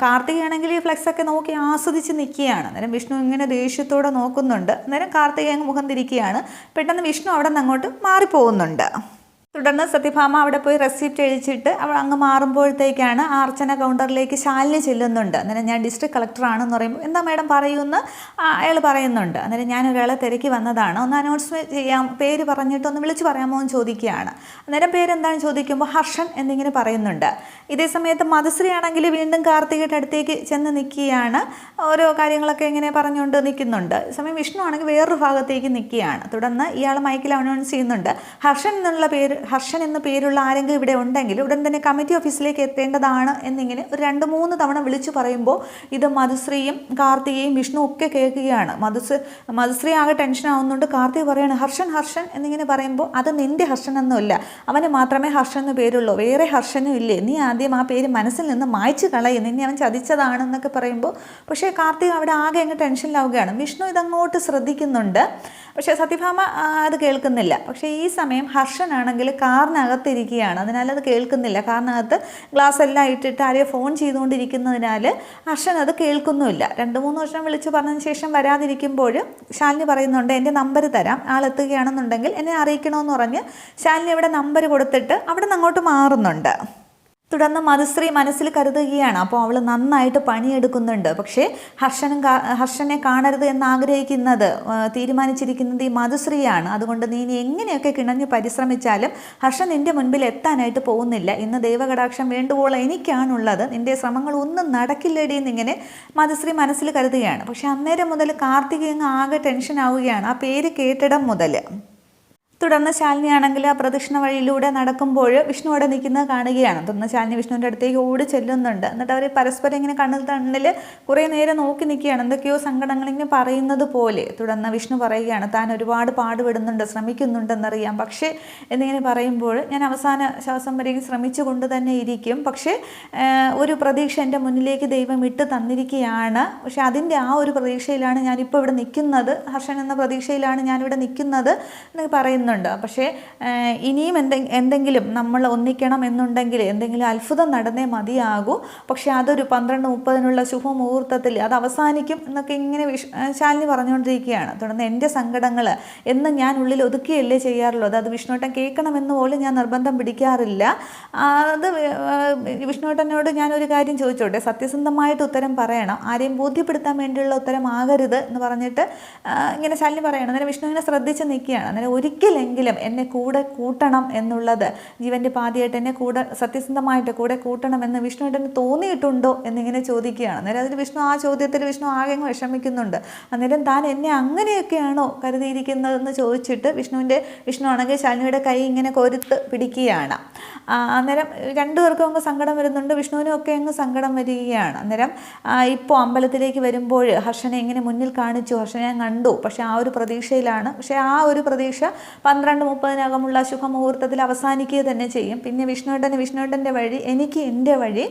കാർത്തികയാണെങ്കിൽ ഫ്ലെക്സൊക്കെ നോക്കി ആസ്വദിച്ച് നിൽക്കുകയാണ്. അന്നേരം വിഷ്ണു ഇങ്ങനെ ദേഷ്യത്തോടെ നോക്കുന്നുണ്ട്. അന്നേരം കാർത്തികേയൻ മുഖം തിരിക്കുകയാണ്. പെട്ടെന്ന് വിഷ്ണു അവിടെ നിന്ന് അങ്ങോട്ട് മാറിപ്പോകുന്നുണ്ട്. തുടർന്ന് സത്യഭാമ അവിടെ പോയി റെസിപ്റ്റ് എഴുതിച്ചിട്ട് അവൾ അങ്ങ് മാറുമ്പോഴത്തേക്കാണ് ആ അർച്ചന കൗണ്ടറിലേക്ക് ശാലിനി ചെല്ലുന്നുണ്ട്. അന്നേരം ഞാൻ ഡിസ്ട്രിക്ട് കളക്ടറാണെന്ന് പറയുമ്പോൾ എന്താ മാഡം പറയുമെന്ന് അയാൾ പറയുന്നുണ്ട്. അന്നേരം ഞാൻ ഒരാളെ തിരക്കി വന്നതാണ്. ഒന്ന് അനൗൺസ്മെന്റ് ചെയ്യാം പേര് പറഞ്ഞിട്ട് ഒന്ന് വിളിച്ച് പറയാമോ എന്ന് ചോദിക്കുകയാണ്. അന്നേരം പേരെന്താണെന്ന് ചോദിക്കുമ്പോൾ ഹർഷൻ എന്നിങ്ങനെ പറയുന്നുണ്ട്. ഇതേ സമയത്ത് മധുശ്രീ ആണെങ്കിൽ വീണ്ടും കാർത്തികയുടെ അടുത്തേക്ക് ചെന്ന് നിൽക്കുകയാണ് ഓരോ കാര്യങ്ങളൊക്കെ ഇങ്ങനെ പറഞ്ഞുകൊണ്ട് നിൽക്കുന്നുണ്ട്. സമയം വിഷ്ണു ആണെങ്കിൽ വേറൊരു ഭാഗത്തേക്ക് നിൽക്കുകയാണ്. തുടർന്ന് ഇയാൾ മൈക്കിൽ അനൗൺസ് ചെയ്യുന്നുണ്ട്. ഹർഷൻ എന്നുള്ള പേര് ഹർഷൻ എന്ന പേരുള്ള ആരെങ്കിലും ഇവിടെ ഉണ്ടെങ്കിൽ ഉടൻ തന്നെ കമ്മിറ്റി ഓഫീസിലേക്ക് എത്തേണ്ടതാണ് എന്നിങ്ങനെ ഒരു രണ്ട് മൂന്ന് തവണ വിളിച്ചു പറയുമ്പോൾ ഇത് മധുശ്രീയും കാർത്തികയും വിഷ്ണു ഒക്കെ കേൾക്കുകയാണ്. മധുസ് മധുശ്രീ ആകെ ടെൻഷൻ ആവുന്നുണ്ട്. കാർത്തിക പറയാണ് ഹർഷൻ ഹർഷൻ എന്നിങ്ങനെ പറയുമ്പോൾ അത് നിന്റെ ഹർഷൻ ഒന്നുമില്ല അവന് മാത്രമേ ഹർഷൻ എന്ന് പേരുള്ളൂ. വേറെ ഹർഷനും ഇല്ലേ? നീ ആദ്യം ആ പേര് മനസ്സിൽ നിന്ന് മായ്ച്ചു കളയും. നിന്നെ അവൻ ചതിച്ചതാണെന്നൊക്കെ പറയുമ്പോൾ പക്ഷേ കാർത്തിക അവിടെ ആകെ അങ്ങ് ടെൻഷനിലാവുകയാണ് വിഷ്ണു ഇതങ്ങോട്ട് ശ്രദ്ധിക്കുന്നുണ്ട്. പക്ഷേ സത്യഭാമ അത് കേൾക്കുന്നില്ല. പക്ഷേ ഈ സമയം ഹർഷനാണെങ്കിൽ കാറിനകത്തിരിക്കുകയാണ്. അതിനാൽ അത് കേൾക്കുന്നില്ല. കാറിനകത്ത് ഗ്ലാസ് എല്ലാം ഇട്ടിട്ട് ആരെയോ ഫോൺ ചെയ്തുകൊണ്ടിരിക്കുന്നതിനാൽ അർഷൻ അത് കേൾക്കുന്നുമില്ല. രണ്ട് മൂന്ന് വർഷം വിളിച്ച് പറഞ്ഞതിന് ശേഷം വരാതിരിക്കുമ്പോൾ ശാലിനി പറയുന്നുണ്ട് എന്റെ നമ്പർ തരാം. ആളെത്തുകയാണെന്നുണ്ടെങ്കിൽ എന്നെ അറിയിക്കണമെന്ന് പറഞ്ഞ് ശാലിനി അവിടെ നമ്പർ കൊടുത്തിട്ട് അവിടെ നിന്ന് അങ്ങോട്ട് മാറുന്നുണ്ട്. തുടർന്ന് മധുശ്രീ മനസ്സിൽ കരുതുകയാണ്. അപ്പോൾ അവൾ നന്നായിട്ട് പണിയെടുക്കുന്നുണ്ട്. പക്ഷേ ഹർഷനും ഹർഷനെ കാണരുത് എന്ന് ആഗ്രഹിക്കുന്നത് തീരുമാനിച്ചിരിക്കുന്നത് ഈ മധുശ്രീയാണ്. അതുകൊണ്ട് നീ ഇനി എങ്ങനെയൊക്കെ കിണഞ്ഞ് പരിശ്രമിച്ചാലും ഹർഷൻ നിന്റെ മുൻപിൽ എത്താനായിട്ട് പോകുന്നില്ല. ഇന്ന് ദൈവകടാക്ഷം വേണ്ടുവോളം എനിക്കാണുള്ളത്. നിന്റെ ശ്രമങ്ങൾ ഒന്നും നടക്കില്ലടി എന്നിങ്ങനെ മധുശ്രീ മനസ്സിൽ കരുതുകയാണ്. പക്ഷേ അന്നേരം മുതൽ കാർത്തിക് അങ്ങ് ആകെ ടെൻഷൻ ആവുകയാണ് ആ പേര് കേട്ടിടം മുതൽ. തുടർന്ന് ശാലിനി ആണെങ്കിൽ ആ പ്രദക്ഷിണ വഴിയിലൂടെ നടക്കുമ്പോൾ വിഷ്ണു അവിടെ നിൽക്കുന്നത് കാണുകയാണ്. തുടർന്ന് ശാലിനി വിഷ്ണുവിന്റെ അടുത്തേക്ക് ഓടി ചെല്ലുന്നുണ്ട്. എന്നിട്ട് അവർ പരസ്പരം ഇങ്ങനെ കണ്ണിൽ തണ്ണിൽ കുറേ നേരം നോക്കി നിൽക്കുകയാണ്. എന്തൊക്കെയോ സങ്കടങ്ങൾ ഇങ്ങനെ പറയുന്നത് പോലെ തുടർന്ന് വിഷ്ണു പറയുകയാണ് താൻ ഒരുപാട് പാടുപെടുന്നുണ്ട് ശ്രമിക്കുന്നുണ്ടെന്നറിയാം. പക്ഷേ എന്നിങ്ങനെ പറയുമ്പോൾ ഞാൻ അവസാന ശ്വാസം വരെയും ശ്രമിച്ചുകൊണ്ട് തന്നെ ഇരിക്കും. പക്ഷേ ഒരു പ്രതീക്ഷ എന്റെ മുന്നിലേക്ക് ദൈവം ഇട്ട് തന്നിരിക്കുകയാണ്. പക്ഷേ അതിന്റെ ആ ഒരു പ്രതീക്ഷയിലാണ് ഞാനിപ്പോൾ ഇവിടെ നിൽക്കുന്നത്. ഹർഷൻ എന്ന പ്രതീക്ഷയിലാണ് ഞാനിവിടെ നിൽക്കുന്നത് എന്ന് പറയുന്നുണ്ട്. പക്ഷേ ഇനിയും എന്തെ എന്തെങ്കിലും നമ്മൾ ഒന്നിക്കണം എന്നുണ്ടെങ്കിൽ എന്തെങ്കിലും അത്ഭുതം നടന്നേ മതിയാകൂ. പക്ഷേ അതൊരു പന്ത്രണ്ട് മുപ്പതിനുള്ള ശുഭമുഹൂർത്തത്തിൽ അത് അവസാനിക്കും എന്നൊക്കെ ഇങ്ങനെ വിഷ ശാലിനി പറഞ്ഞുകൊണ്ടിരിക്കുകയാണ്. തുടർന്ന് എന്റെ സങ്കടങ്ങൾ എന്ന് ഞാൻ ഉള്ളിൽ ഒതുക്കിയല്ലേ ചെയ്യാറുള്ളൂ അത് അത് കേൾക്കണമെന്ന് പോലും ഞാൻ നിർബന്ധം പിടിക്കാറില്ല. അത് വിഷ്ണുവേട്ടനോട് ഞാനൊരു കാര്യം ചോദിച്ചോട്ടെ? സത്യസന്ധമായിട്ട് ഉത്തരം പറയണം. ആരെയും ബോധ്യപ്പെടുത്താൻ വേണ്ടിയുള്ള ഉത്തരം ആകരുത് എന്ന് പറഞ്ഞിട്ട് ഇങ്ങനെ ശാലിനി പറയണം. അന്നേരം വിഷ്ണുവിനെ ശ്രദ്ധിച്ച് നിൽക്കുകയാണ്. അന്നേരം ഒരിക്കലെങ്കിലും എന്നെ കൂടെ കൂട്ടണം എന്നുള്ളത് ജീവന്റെ പാതിയായിട്ട് എന്നെ കൂടെ സത്യസന്ധമായിട്ട് കൂടെ കൂട്ടണം എന്ന് വിഷ്ണുവേട്ടന് തോന്നിയിട്ടുണ്ടോ എന്നിങ്ങനെ ചോദിക്കുകയാണ്. അന്നേരം അതിൽ വിഷ്ണു ആ ചോദ്യത്തിൽ വിഷ്ണു ആകെ വിഷമിക്കുന്നുണ്ട്. അന്നേരം താൻ എന്നെ അങ്ങനെയൊക്കെയാണോ കരുതിയിരിക്കുന്നതെന്ന് ചോദിച്ചിട്ട് വിഷ്ണുവിന്റെ വിഷ്ണു ആണെങ്കിൽ ശാലിനിയുടെ കൈ ഇങ്ങനെ കൊരുത്ത് പിടിക്കുകയാണ്. അന്നേരം രണ്ടുപേർക്കും അങ്ങ് സങ്കടം വരുന്നുണ്ട്. വിഷ്ണുവിനും ഒക്കെ അങ്ങ് സങ്കടം വരികയാണ്. അന്നേരം ഇപ്പോൾ അമ്പലത്തിലേക്ക് വരുമ്പോൾ ഹർഷനെ ഇങ്ങനെ മുന്നിൽ കാണിച്ചു? ഹർഷനെ ഞാൻ കണ്ടു. പക്ഷേ ആ ഒരു പ്രതീക്ഷയിലാണ്. പക്ഷേ ആ ഒരു പ്രതീക്ഷ പന്ത്രണ്ട് മുപ്പതിനകമുള്ള ശുഭമുഹൂർത്തത്തിൽ അവസാനിക്കുക തന്നെ ചെയ്യും. പിന്നെ വിഷ്ണുവേട്ടന് വിഷ്ണുവേട്ടന്റെ വഴി എനിക്ക് എന്റെ വഴി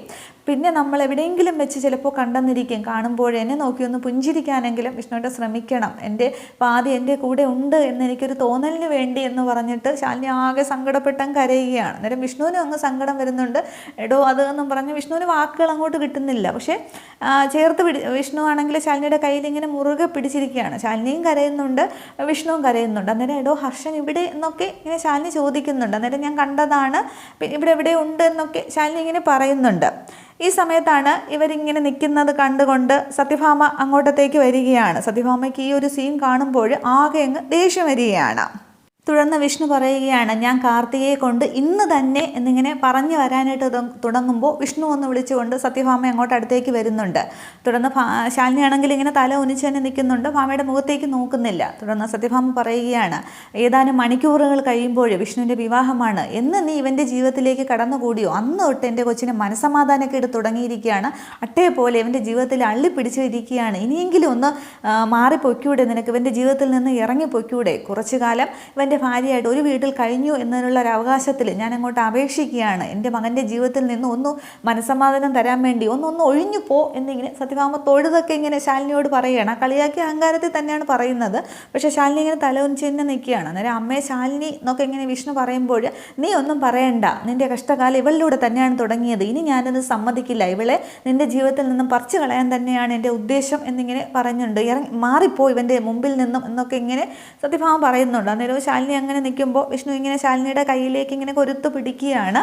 പിന്നെ നമ്മൾ എവിടെയെങ്കിലും വെച്ച് ചിലപ്പോൾ കണ്ടെന്നിരിക്കും. കാണുമ്പോൾ എന്നെ നോക്കി ഒന്ന് പുഞ്ചിരിക്കാനെങ്കിലും വിഷ്ണുവിന്റെ ശ്രമിക്കണം. എന്റെ പാതി എന്റെ കൂടെ ഉണ്ട് എന്ന് എനിക്കൊരു തോന്നലിന് വേണ്ടി എന്ന് പറഞ്ഞിട്ട് ശാലിനി ആകെ സങ്കടപ്പെട്ടം കരയുകയാണ്. അന്നേരം വിഷ്ണുവിനും അങ്ങ് സങ്കടം വരുന്നുണ്ട്. എടോ അത് എന്നും പറഞ്ഞ് വിഷ്ണുവിന് വാക്കുകൾ അങ്ങോട്ട് കിട്ടുന്നില്ല. പക്ഷേ ചേർത്ത് പിടി വിഷ്ണു ആണെങ്കിൽ ശാലിനിയുടെ കയ്യിൽ ഇങ്ങനെ മുറുകെ പിടിച്ചിരിക്കുകയാണ്. ശാലിനിയും കരയുന്നുണ്ട് വിഷ്ണുവും കരയുന്നുണ്ട്. അന്നേരം എടോ ഹർഷൻ ഇവിടെ എന്നൊക്കെ ഇങ്ങനെ ശാലിനി ചോദിക്കുന്നുണ്ട്. അന്നേരം ഞാൻ കണ്ടതാണ് ഇവിടെ എവിടെ ഉണ്ട് എന്നൊക്കെ ശാലിനി ഇങ്ങനെ പറയുന്നുണ്ട്. ഈ സമയത്താണ് ഇവരിങ്ങനെ നിൽക്കുന്നത് കണ്ടുകൊണ്ട് സത്യഭാമ അങ്ങോട്ടത്തേക്ക് വരികയാണ്. സത്യഭാമയ്ക്ക് ഈ ഒരു സീൻ കാണുമ്പോൾ ആകെ അങ്ങ് ദേഷ്യം വരികയാണ്. തുടർന്ന് വിഷ്ണു പറയുകയാണ് ഞാൻ കാർത്തികയെ കൊണ്ട് ഇന്ന് തന്നെ എന്നിങ്ങനെ പറഞ്ഞു വരാനായിട്ട് തുടങ്ങുമ്പോൾ വിഷ്ണു ഒന്ന് വിളിച്ചുകൊണ്ട് സത്യഭാമ അങ്ങോട്ട് അടുത്തേക്ക് വരുന്നുണ്ട്. തുടർന്ന് ശാലിനിയാണെങ്കിൽ ഇങ്ങനെ തല ഒന്നിച്ച് തന്നെ നിൽക്കുന്നുണ്ട്. ഭാമയുടെ മുഖത്തേക്ക് നോക്കുന്നില്ല. തുടർന്ന് സത്യഭാമ പറയുകയാണ് ഏതാനും മണിക്കൂറുകൾ കഴിയുമ്പോൾ വിഷ്ണുവിന്റെ വിവാഹമാണ്. എന്ന് നീ ഇവന്റെ ജീവിതത്തിലേക്ക് കടന്നുകൂടിയോ? അന്ന് തൊട്ട് എന്റെ കൊച്ചിന് മനസമാധാനക്കേട് തുടങ്ങിയിരിക്കുകയാണ്. അട്ടയെ പോലെ ഇവന്റെ ജീവിതത്തിൽ അള്ളി പിടിച്ചിരിക്കുകയാണ്. ഇനിയെങ്കിലും ഒന്ന് മാറിപ്പൊയ്ക്കൂടെ നിനക്ക്. ഇവന്റെ ജീവിതത്തിൽ നിന്ന് ഇറങ്ങി പൊയ്ക്കൂടെ കുറച്ചു കാലം ഇവന്റെ ഭാര്യയായിട്ട് ഒരു വീട്ടിൽ കഴിഞ്ഞു എന്നതിനുള്ള ഒരു അവകാശത്തിൽ ഞാൻ അങ്ങോട്ട് അപേക്ഷിക്കുകയാണ്. എന്റെ മകന്റെ ജീവിതത്തിൽ നിന്ന് ഒന്ന് മനസമാധാനം തരാൻ വേണ്ടി ഒന്ന് ഒന്ന് ഒഴിഞ്ഞു പോ എന്നിങ്ങനെ സത്യഭാമ തൊഴുതൊക്കെ ഇങ്ങനെ ശാലിനിയോട് പറയുകയാണ്. ആ കളിയാക്കിയ അഹങ്കാരത്തിൽ തന്നെയാണ് പറയുന്നത്. പക്ഷേ ശാലിനി ഇങ്ങനെ തലവനിച്ച് തന്നെ നിൽക്കുകയാണ്. അന്നേരം അമ്മയെ ശാലിനി എന്നൊക്കെ ഇങ്ങനെ വിഷ്ണു പറയുമ്പോൾ നീ ഒന്നും പറയണ്ട. നിന്റെ കഷ്ടകാലം ഇവളിലൂടെ തന്നെയാണ് തുടങ്ങിയത്. ഇനി ഞാനത് സമ്മതിക്കില്ല. ഇവളെ നിന്റെ ജീവിതത്തിൽ നിന്നും പറിച്ചു കളയാൻ തന്നെയാണ് എന്റെ ഉദ്ദേശം എന്നിങ്ങനെ പറഞ്ഞുണ്ട്. ഇറങ്ങി മാറിപ്പോ ഇവന്റെ മുമ്പിൽ നിന്നും എന്നൊക്കെ ഇങ്ങനെ സത്യഭാമം പറയുന്നുണ്ട്. അന്നേരം ശാലിനി അങ്ങനെ നിൽക്കുമ്പോൾ വിഷ്ണു ഇങ്ങനെ ശാലിനിയുടെ കയ്യിലേക്ക് ഇങ്ങനെ കൊരുത്തു പിടിക്കുകയാണ്.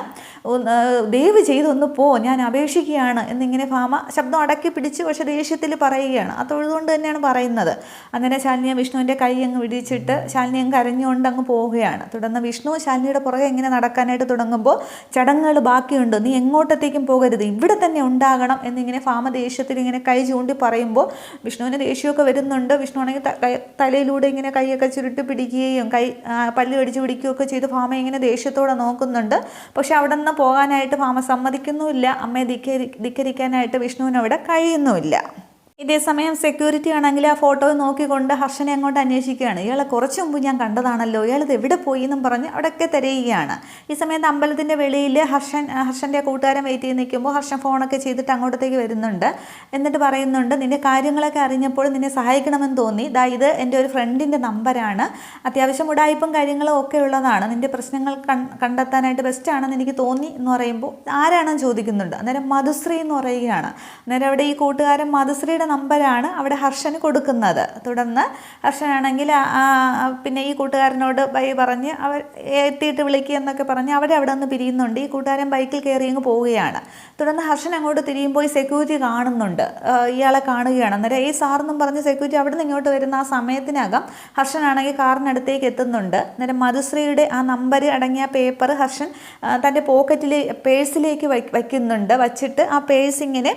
ദയവ് ചെയ്തൊന്ന് പോ ഞാൻ അപേക്ഷിക്കുകയാണ് എന്നിങ്ങനെ ഭാമ ശബ്ദം അടക്കി പിടിച്ച് പക്ഷെ ദേഷ്യത്തിൽ പറയുകയാണ്. ആ തൊഴുതുകൊണ്ട് തന്നെയാണ് പറയുന്നത്. അങ്ങനെ ശാലിനിയെ വിഷ്ണുവിന്റെ കൈ അങ്ങ് വിടിച്ചിട്ട് ശാലിനി അങ്ങ് കരഞ്ഞുകൊണ്ട് അങ്ങ് പോവുകയാണ്. തുടർന്ന് വിഷ്ണു ശാലിനിയുടെ പുറകെ ഇങ്ങനെ നടക്കാനായിട്ട് തുടങ്ങുമ്പോൾ ചടങ്ങുകൾ ബാക്കിയുണ്ട്. നീ എങ്ങോട്ടത്തേക്കും പോകരുത്. ഇവിടെ തന്നെ ഉണ്ടാകണം എന്നിങ്ങനെ ഭാമ ദേഷ്യത്തിൽ ഇങ്ങനെ കൈ ചൂണ്ടി പറയുമ്പോൾ വിഷ്ണുവിന് ദേഷ്യമൊക്കെ വരുന്നുണ്ട്. വിഷ്ണു ആണെങ്കിൽ തലയിലൂടെ ഇങ്ങനെ കൈയൊക്കെ ചുരുട്ടി പിടിക്കുകയും കൈ പല്ല് കടിച്ച് പിടിക്കുകയൊക്കെ ചെയ്ത് ഭാമ ഇങ്ങനെ ദേഷ്യത്തോടെ നോക്കുന്നുണ്ട്. പക്ഷെ അവിടെ നിന്ന് പോകാനായിട്ട് ഭാമ സമ്മതിക്കുന്നുമില്ല. അമ്മയെ ധിക്കരി ധിക്കരിക്കാനായിട്ട് വിഷ്ണുവിനവിടെ കഴിയുന്നുമില്ല. ഇതേസമയം സെക്യൂരിറ്റി ആണെങ്കിൽ ആ ഫോട്ടോ നോക്കിക്കൊണ്ട് ഹർഷനെ അങ്ങോട്ട് അന്വേഷിക്കുകയാണ്. ഇയാളെ കുറച്ച് മുമ്പ് ഞാൻ കണ്ടതാണല്ലോ. ഇയാൾ ഇത് എവിടെ പോയി? എന്നും പറഞ്ഞ് അവിടെയൊക്കെ തിരയുകയാണ്. ഈ സമയത്ത് അമ്പലത്തിന്റെ വെളിയിൽ ഹർഷൻ ഹർഷന്റെ കൂട്ടുകാരൻ വെയിറ്റ് ചെയ്ത് നിൽക്കുമ്പോൾ ഹർഷൻ ഫോണൊക്കെ ചെയ്തിട്ട് അങ്ങോട്ടത്തേക്ക് വരുന്നുണ്ട്. എന്നിട്ട് പറയുന്നുണ്ട് നിന്റെ കാര്യങ്ങളൊക്കെ അറിഞ്ഞപ്പോൾ നിന്നെ സഹായിക്കണമെന്ന് തോന്നി. ദാ ഇത് എന്റെ ഒരു ഫ്രണ്ടിന്റെ നമ്പരാണ് അത്യാവശ്യം ഉടായ്പും കാര്യങ്ങളും ഒക്കെ ഉള്ളതാണ്. നിന്റെ പ്രശ്നങ്ങൾ കണ്ടെത്താനായിട്ട് ബെസ്റ്റ് ആണെന്ന് എനിക്ക് തോന്നി എന്ന് പറയുമ്പോൾ ആരാണെന്ന് ചോദിക്കുന്നുണ്ട്. അന്നേരം മധുശ്രീ എന്ന് പറയുകയാണ്. അന്നേരം അവിടെ ഈ കൂട്ടുകാരൻ മധുശ്രീയുടെ നമ്പറാണ് അവിടെ ഹർഷന് കൊടുക്കുന്നത്. തുടർന്ന് ഹർഷനാണെങ്കിൽ പിന്നെ ഈ കൂട്ടുകാരനോട് ബൈ പറഞ്ഞ് അവർ എത്തിയിട്ട് വിളിക്കുക എന്നൊക്കെ പറഞ്ഞ് അവരെ അവിടെ നിന്ന് പിരിയുന്നുണ്ട്. ഈ കൂട്ടുകാരൻ ബൈക്കിൽ കയറി അങ്ങ് പോവുകയാണ്. തുടർന്ന് ഹർഷൻ അങ്ങോട്ട് തിരിയുമ്പോൾ ഈ സെക്യൂരിറ്റി കാണുന്നുണ്ട്. ഇയാളെ കാണുകയാണ്. അന്നേരം ഈ സാറെന്നും പറഞ്ഞ് സെക്യൂരിറ്റി അവിടെ നിന്ന് ഇങ്ങോട്ട് വരുന്ന ആ സമയത്തിനകം ഹർഷനാണെങ്കിൽ കാറിനടുത്തേക്ക് എത്തുന്നുണ്ട്. അന്നേരം മധുശ്രീയുടെ ആ നമ്പർ അടങ്ങിയ പേപ്പർ ഹർഷൻ തന്റെ പോക്കറ്റിൽ പേഴ്സിലേക്ക് വയ്ക്ക് വയ്ക്കുന്നുണ്ട്. വച്ചിട്ട് ആ പേഴ്സ് ഇങ്ങനെ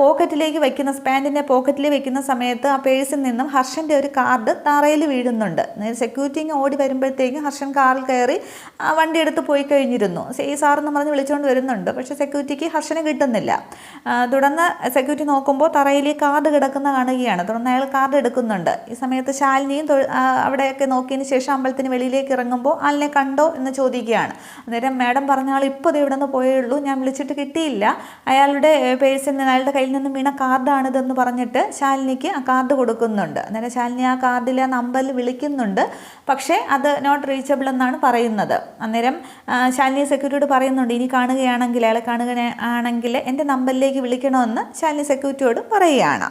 പോക്കറ്റിലേക്ക് വയ്ക്കുന്ന പാന്റിന്റെ പോക്കറ്റിൽ വെക്കുന്ന സമയത്ത് ആ പേഴ്സിൽ നിന്നും ഹർഷന്റെ ഒരു കാർഡ് തറയിൽ വീഴുന്നുണ്ട്. സെക്യൂരിറ്റി ഇങ്ങനെ ഓടി വരുമ്പോഴത്തേക്കും ഹർഷൻ കാറിൽ കയറി വണ്ടി എടുത്ത് പോയി കഴിഞ്ഞിരുന്നു. ഈ എന്ന് പറഞ്ഞ് വിളിച്ചുകൊണ്ട് വരുന്നുണ്ട്. പക്ഷേ സെക്യൂരിറ്റിക്ക് ഹർഷനെ കിട്ടുന്നില്ല. തുടർന്ന് സെക്യൂരിറ്റി നോക്കുമ്പോൾ തറയിൽ കാർഡ് കിടക്കുന്ന കാണുകയാണ്. തുടർന്ന് അയാൾ കാർഡ് എടുക്കുന്നുണ്ട്. ഈ സമയത്ത് ശാലിനിയും അവിടെയൊക്കെ നോക്കിയതിന് ശേഷം അമ്പലത്തിന് വെളിയിലേക്ക് ഇറങ്ങുമ്പോൾ ആളിനെ കണ്ടോ എന്ന് ചോദിക്കുകയാണ്. അന്നേരം മാഡം പറഞ്ഞ ആൾ ഇപ്പോൾ ഇത് ഇവിടെ നിന്ന് പോയേ ഉള്ളൂ. ഞാൻ വിളിച്ചിട്ട് കിട്ടിയില്ല. അയാളുടെ പേഴ്സിൽ നിന്ന് അയാളുടെ കയ്യിൽ നിന്ന് വീണ കാർഡാണിതെന്ന് പറഞ്ഞിട്ട് ശാലിനിക്ക് ആ കാർഡ് കൊടുക്കുന്നുണ്ട്. അന്നേരം ശാലിനി ആ കാർഡിൽ ആ നമ്പറിൽ വിളിക്കുന്നുണ്ട്. പക്ഷേ അത് നോട്ട് റീച്ചബിൾ എന്നാണ് പറയുന്നത്. അന്നേരം ശാലിനി സെക്യൂരിറ്റിയോട് പറയുന്നുണ്ട് ഇനി കാണുകയാണെങ്കിൽ അയാളെ കാണുകയാണെങ്കിൽ എന്റെ നമ്പറിലേക്ക് വിളിക്കണമെന്ന് ശാലിനി സെക്യൂരിറ്റിയോട് പറയുകയാണ്.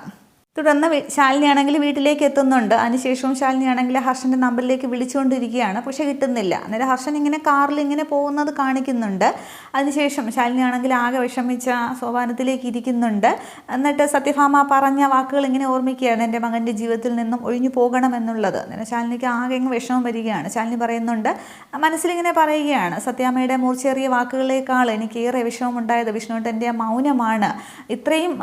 തുടർന്ന് ശാലിനിയാണെങ്കിൽ വീട്ടിലേക്ക് എത്തുന്നുണ്ട്. അതിനുശേഷവും ശാലിനിയാണെങ്കിൽ ഹർഷന്റെ നമ്പറിലേക്ക് വിളിച്ചുകൊണ്ടിരിക്കുകയാണ്. പക്ഷേ കിട്ടുന്നില്ല. അന്നേരം ഹർഷൻ ഇങ്ങനെ കാറിൽ ഇങ്ങനെ പോകുന്നത് കാണിക്കുന്നുണ്ട്. അതിനുശേഷം ശാലിനിയാണെങ്കിൽ ആകെ വിഷമിച്ച സോപാനത്തിലേക്ക് ഇരിക്കുന്നുണ്ട്. എന്നിട്ട് സത്യഭാമ പറഞ്ഞ വാക്കുകൾ ഇങ്ങനെ ഓർമ്മിക്കുകയാണ് എന്റെ മകന്റെ ജീവിതത്തിൽ നിന്നും ഒഴിഞ്ഞു പോകണമെന്നുള്ളത്. അന്നേരം ശാലിനിക്ക് ആകെ ഇങ്ങ് വിഷമം വരികയാണ്. ശാലിനി പറയുന്നുണ്ട് മനസ്സിലിങ്ങനെ പറയുകയാണ്. സത്യാമ്മയുടെ മൂർച്ചേറിയ വാക്കുകളേക്കാൾ എനിക്ക് ഏറെ വിഷമമുണ്ടായത് വിഷ്ണുവിന്റെ മൗനമാണ്. ഇത്രയും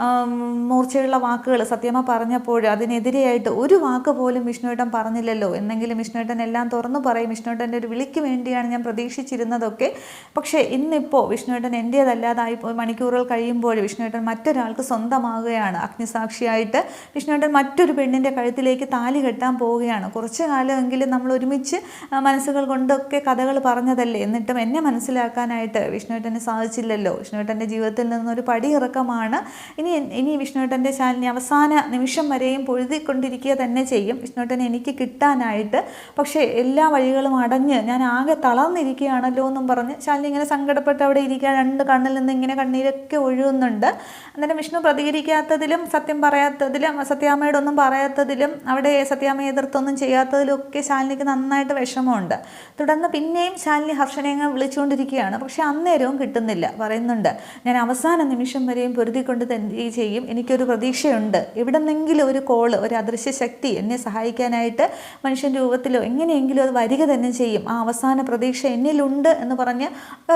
മൂർച്ചയുള്ള വാക്കുകൾ സത്യമ്മ പറഞ്ഞപ്പോൾ അതിനെതിരെയായിട്ട് ഒരു വാക്ക് പോലും വിഷ്ണുവേട്ടൻ പറഞ്ഞില്ലല്ലോ. എന്നെങ്കിലും വിഷ്ണുവേട്ടൻ എല്ലാം തുറന്നു പറയും. വിഷ്ണുവേട്ടന്റെ ഒരു വിളിക്ക് വേണ്ടിയാണ് ഞാൻ പ്രതീക്ഷിച്ചിരുന്നതൊക്കെ. പക്ഷേ ഇന്നിപ്പോൾ വിഷ്ണുവേട്ടൻ എന്റേതല്ലാതായി മണിക്കൂറുകൾ കഴിയുമ്പോൾ വിഷ്ണുവേട്ടൻ മറ്റൊരാൾക്ക് സ്വന്തമാകുകയാണ്. അഗ്നിസാക്ഷിയായിട്ട് വിഷ്ണുവേട്ടൻ മറ്റൊരു പെണ്ണിന്റെ കഴുത്തിലേക്ക് താലി കെട്ടാൻ പോവുകയാണ്. കുറച്ച് കാലമെങ്കിലും നമ്മൾ ഒരുമിച്ച് മനസ്സുകൾ കൊണ്ടൊക്കെ കഥകൾ പറഞ്ഞതല്ലേ? എന്നിട്ടും എന്നെ മനസ്സിലാക്കാനായിട്ട് വിഷ്ണുവേട്ടന് സാധിച്ചില്ലല്ലോ. വിഷ്ണുവേട്ടന്റെ ജീവിതത്തിൽ നിന്നൊരു പടിയിറക്കമാണ്. ഇനി ഇനി വിഷ്ണുവേട്ടന്റെ ശാലിനി അവസാന നിമിഷം വരെയും പൊഴുതിക്കൊണ്ടിരിക്കുക തന്നെ ചെയ്യും. വിഷ്ണുട്ടനെ എനിക്ക് കിട്ടാനായിട്ട്. പക്ഷേ എല്ലാ വഴികളും അടഞ്ഞ് ഞാൻ ആകെ തളർന്നിരിക്കുകയാണല്ലോ എന്നും പറഞ്ഞ് ശാലിനി ഇങ്ങനെ സങ്കടപ്പെട്ട് അവിടെ ഇരിക്കുക രണ്ട് കണ്ണിൽ നിന്ന് ഇങ്ങനെ കണ്ണീരൊക്കെ ഒഴുകുന്നുണ്ട്. അന്നേരം വിഷ്ണു പ്രതികരിക്കാത്തതിലും സത്യം പറയാത്തതിലും സത്യാമ്മയുടെ ഒന്നും പറയാത്തതിലും അവിടെ സത്യാമ്മയെ എതിർത്തൊന്നും ചെയ്യാത്തതിലും ഒക്കെ ശാലിനിക്ക് നന്നായിട്ട് വിഷമമുണ്ട്. തുടർന്ന് പിന്നെയും ശാലിനി ഹർഷനെ വിളിച്ചുകൊണ്ടിരിക്കുകയാണ്. പക്ഷെ അന്നേരവും കിട്ടുന്നില്ല. പറയുന്നുണ്ട് ഞാൻ അവസാന നിമിഷം വരെയും പൊരുതിക്കൊണ്ട് തന്നെ ചെയ്യും. എനിക്കൊരു പ്രതീക്ഷയുണ്ട്. ഇവിടെ എവിടെന്നെങ്കിലും ഒരു കോൾ ഒരു അദൃശ്യ ശക്തി എന്നെ സഹായിക്കാനായിട്ട് മനുഷ്യൻ രൂപത്തിലോ എങ്ങനെയെങ്കിലും അത് വരിക തന്നെ ചെയ്യും. ആ അവസാന പ്രതീക്ഷ എന്നിലുണ്ട് എന്ന് പറഞ്ഞ്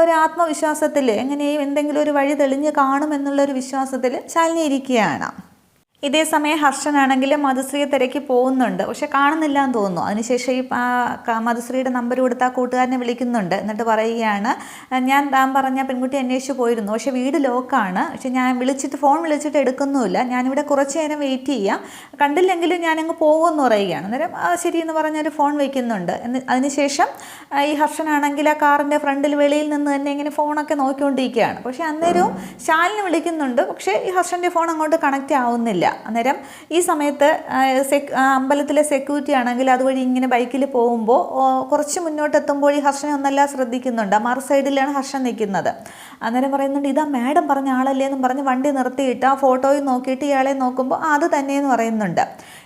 ഒരു ആത്മവിശ്വാസത്തിൽ എങ്ങനെയും എന്തെങ്കിലും ഒരു വഴി തെളിഞ്ഞ് കാണുമെന്നുള്ളൊരു വിശ്വാസത്തിൽ ശാലിനി ഇരിക്കുകയാണ് ഇതേ സമയം ഹർഷനാണെങ്കിൽ മധുശ്രീയെ തിരക്കി പോകുന്നുണ്ട്. പക്ഷെ കാണുന്നില്ല എന്ന് തോന്നുന്നു. അതിനുശേഷം ഈ മധുശ്രീയുടെ നമ്പർ കൊടുത്ത് ആ കൂട്ടുകാരനെ വിളിക്കുന്നുണ്ട്. എന്നിട്ട് പറയുകയാണ് ഞാൻ താൻ പറഞ്ഞ പെൺകുട്ടി അന്വേഷിച്ച് പോയിരുന്നു. പക്ഷെ വീട് ലോക്കാണ്. പക്ഷെ ഞാൻ വിളിച്ചിട്ട് ഫോൺ വിളിച്ചിട്ട് എടുക്കുന്നുമില്ല. ഞാനിവിടെ കുറച്ച് നേരം വെയിറ്റ് ചെയ്യാം. കണ്ടില്ലെങ്കിലും ഞാനങ്ങ് പോകുമെന്ന് പറയുകയാണ്. അന്നേരം ശരി എന്ന് പറഞ്ഞൊരു ഫോൺ വയ്ക്കുന്നുണ്ട് അതിനുശേഷം ഈ ഹർഷനാണെങ്കിൽ ആ കാറിന്റെ ഫ്രണ്ടിൽ വെളിയിൽ നിന്ന് തന്നെ ഇങ്ങനെ ഫോണൊക്കെ നോക്കിക്കൊണ്ടിരിക്കുകയാണ്. പക്ഷേ അന്നേരവും ശാലിന് വിളിക്കുന്നുണ്ട്. പക്ഷേ ഈ ഹർഷന്റെ ഫോൺ അങ്ങോട്ട് കണക്റ്റ് ആവുന്നില്ല. അന്നേരം ഈ സമയത്ത് സെക് അമ്പലത്തിലെ സെക്യൂരിറ്റി ആണെങ്കിൽ അതുവഴി ഇങ്ങനെ ബൈക്കിൽ പോകുമ്പോൾ കുറച്ച് മുന്നോട്ട് എത്തുമ്പോൾ ഈ ഹർഷനെ ഒന്നെല്ലാം ശ്രദ്ധിക്കുന്നുണ്ട്. മറു സൈഡിലാണ് ഹർഷൻ നിൽക്കുന്നത്. അന്നേരം പറയുന്നുണ്ട് ഇതാ മാഡം പറഞ്ഞ ആളല്ലേ? എന്നും പറഞ്ഞ് വണ്ടി നിർത്തിയിട്ട് ആ ഫോട്ടോയിൽ നോക്കിയിട്ട് ഇയാളെ നോക്കുമ്പോൾ അത് തന്നെയെന്ന് പറയുന്നുണ്ട്.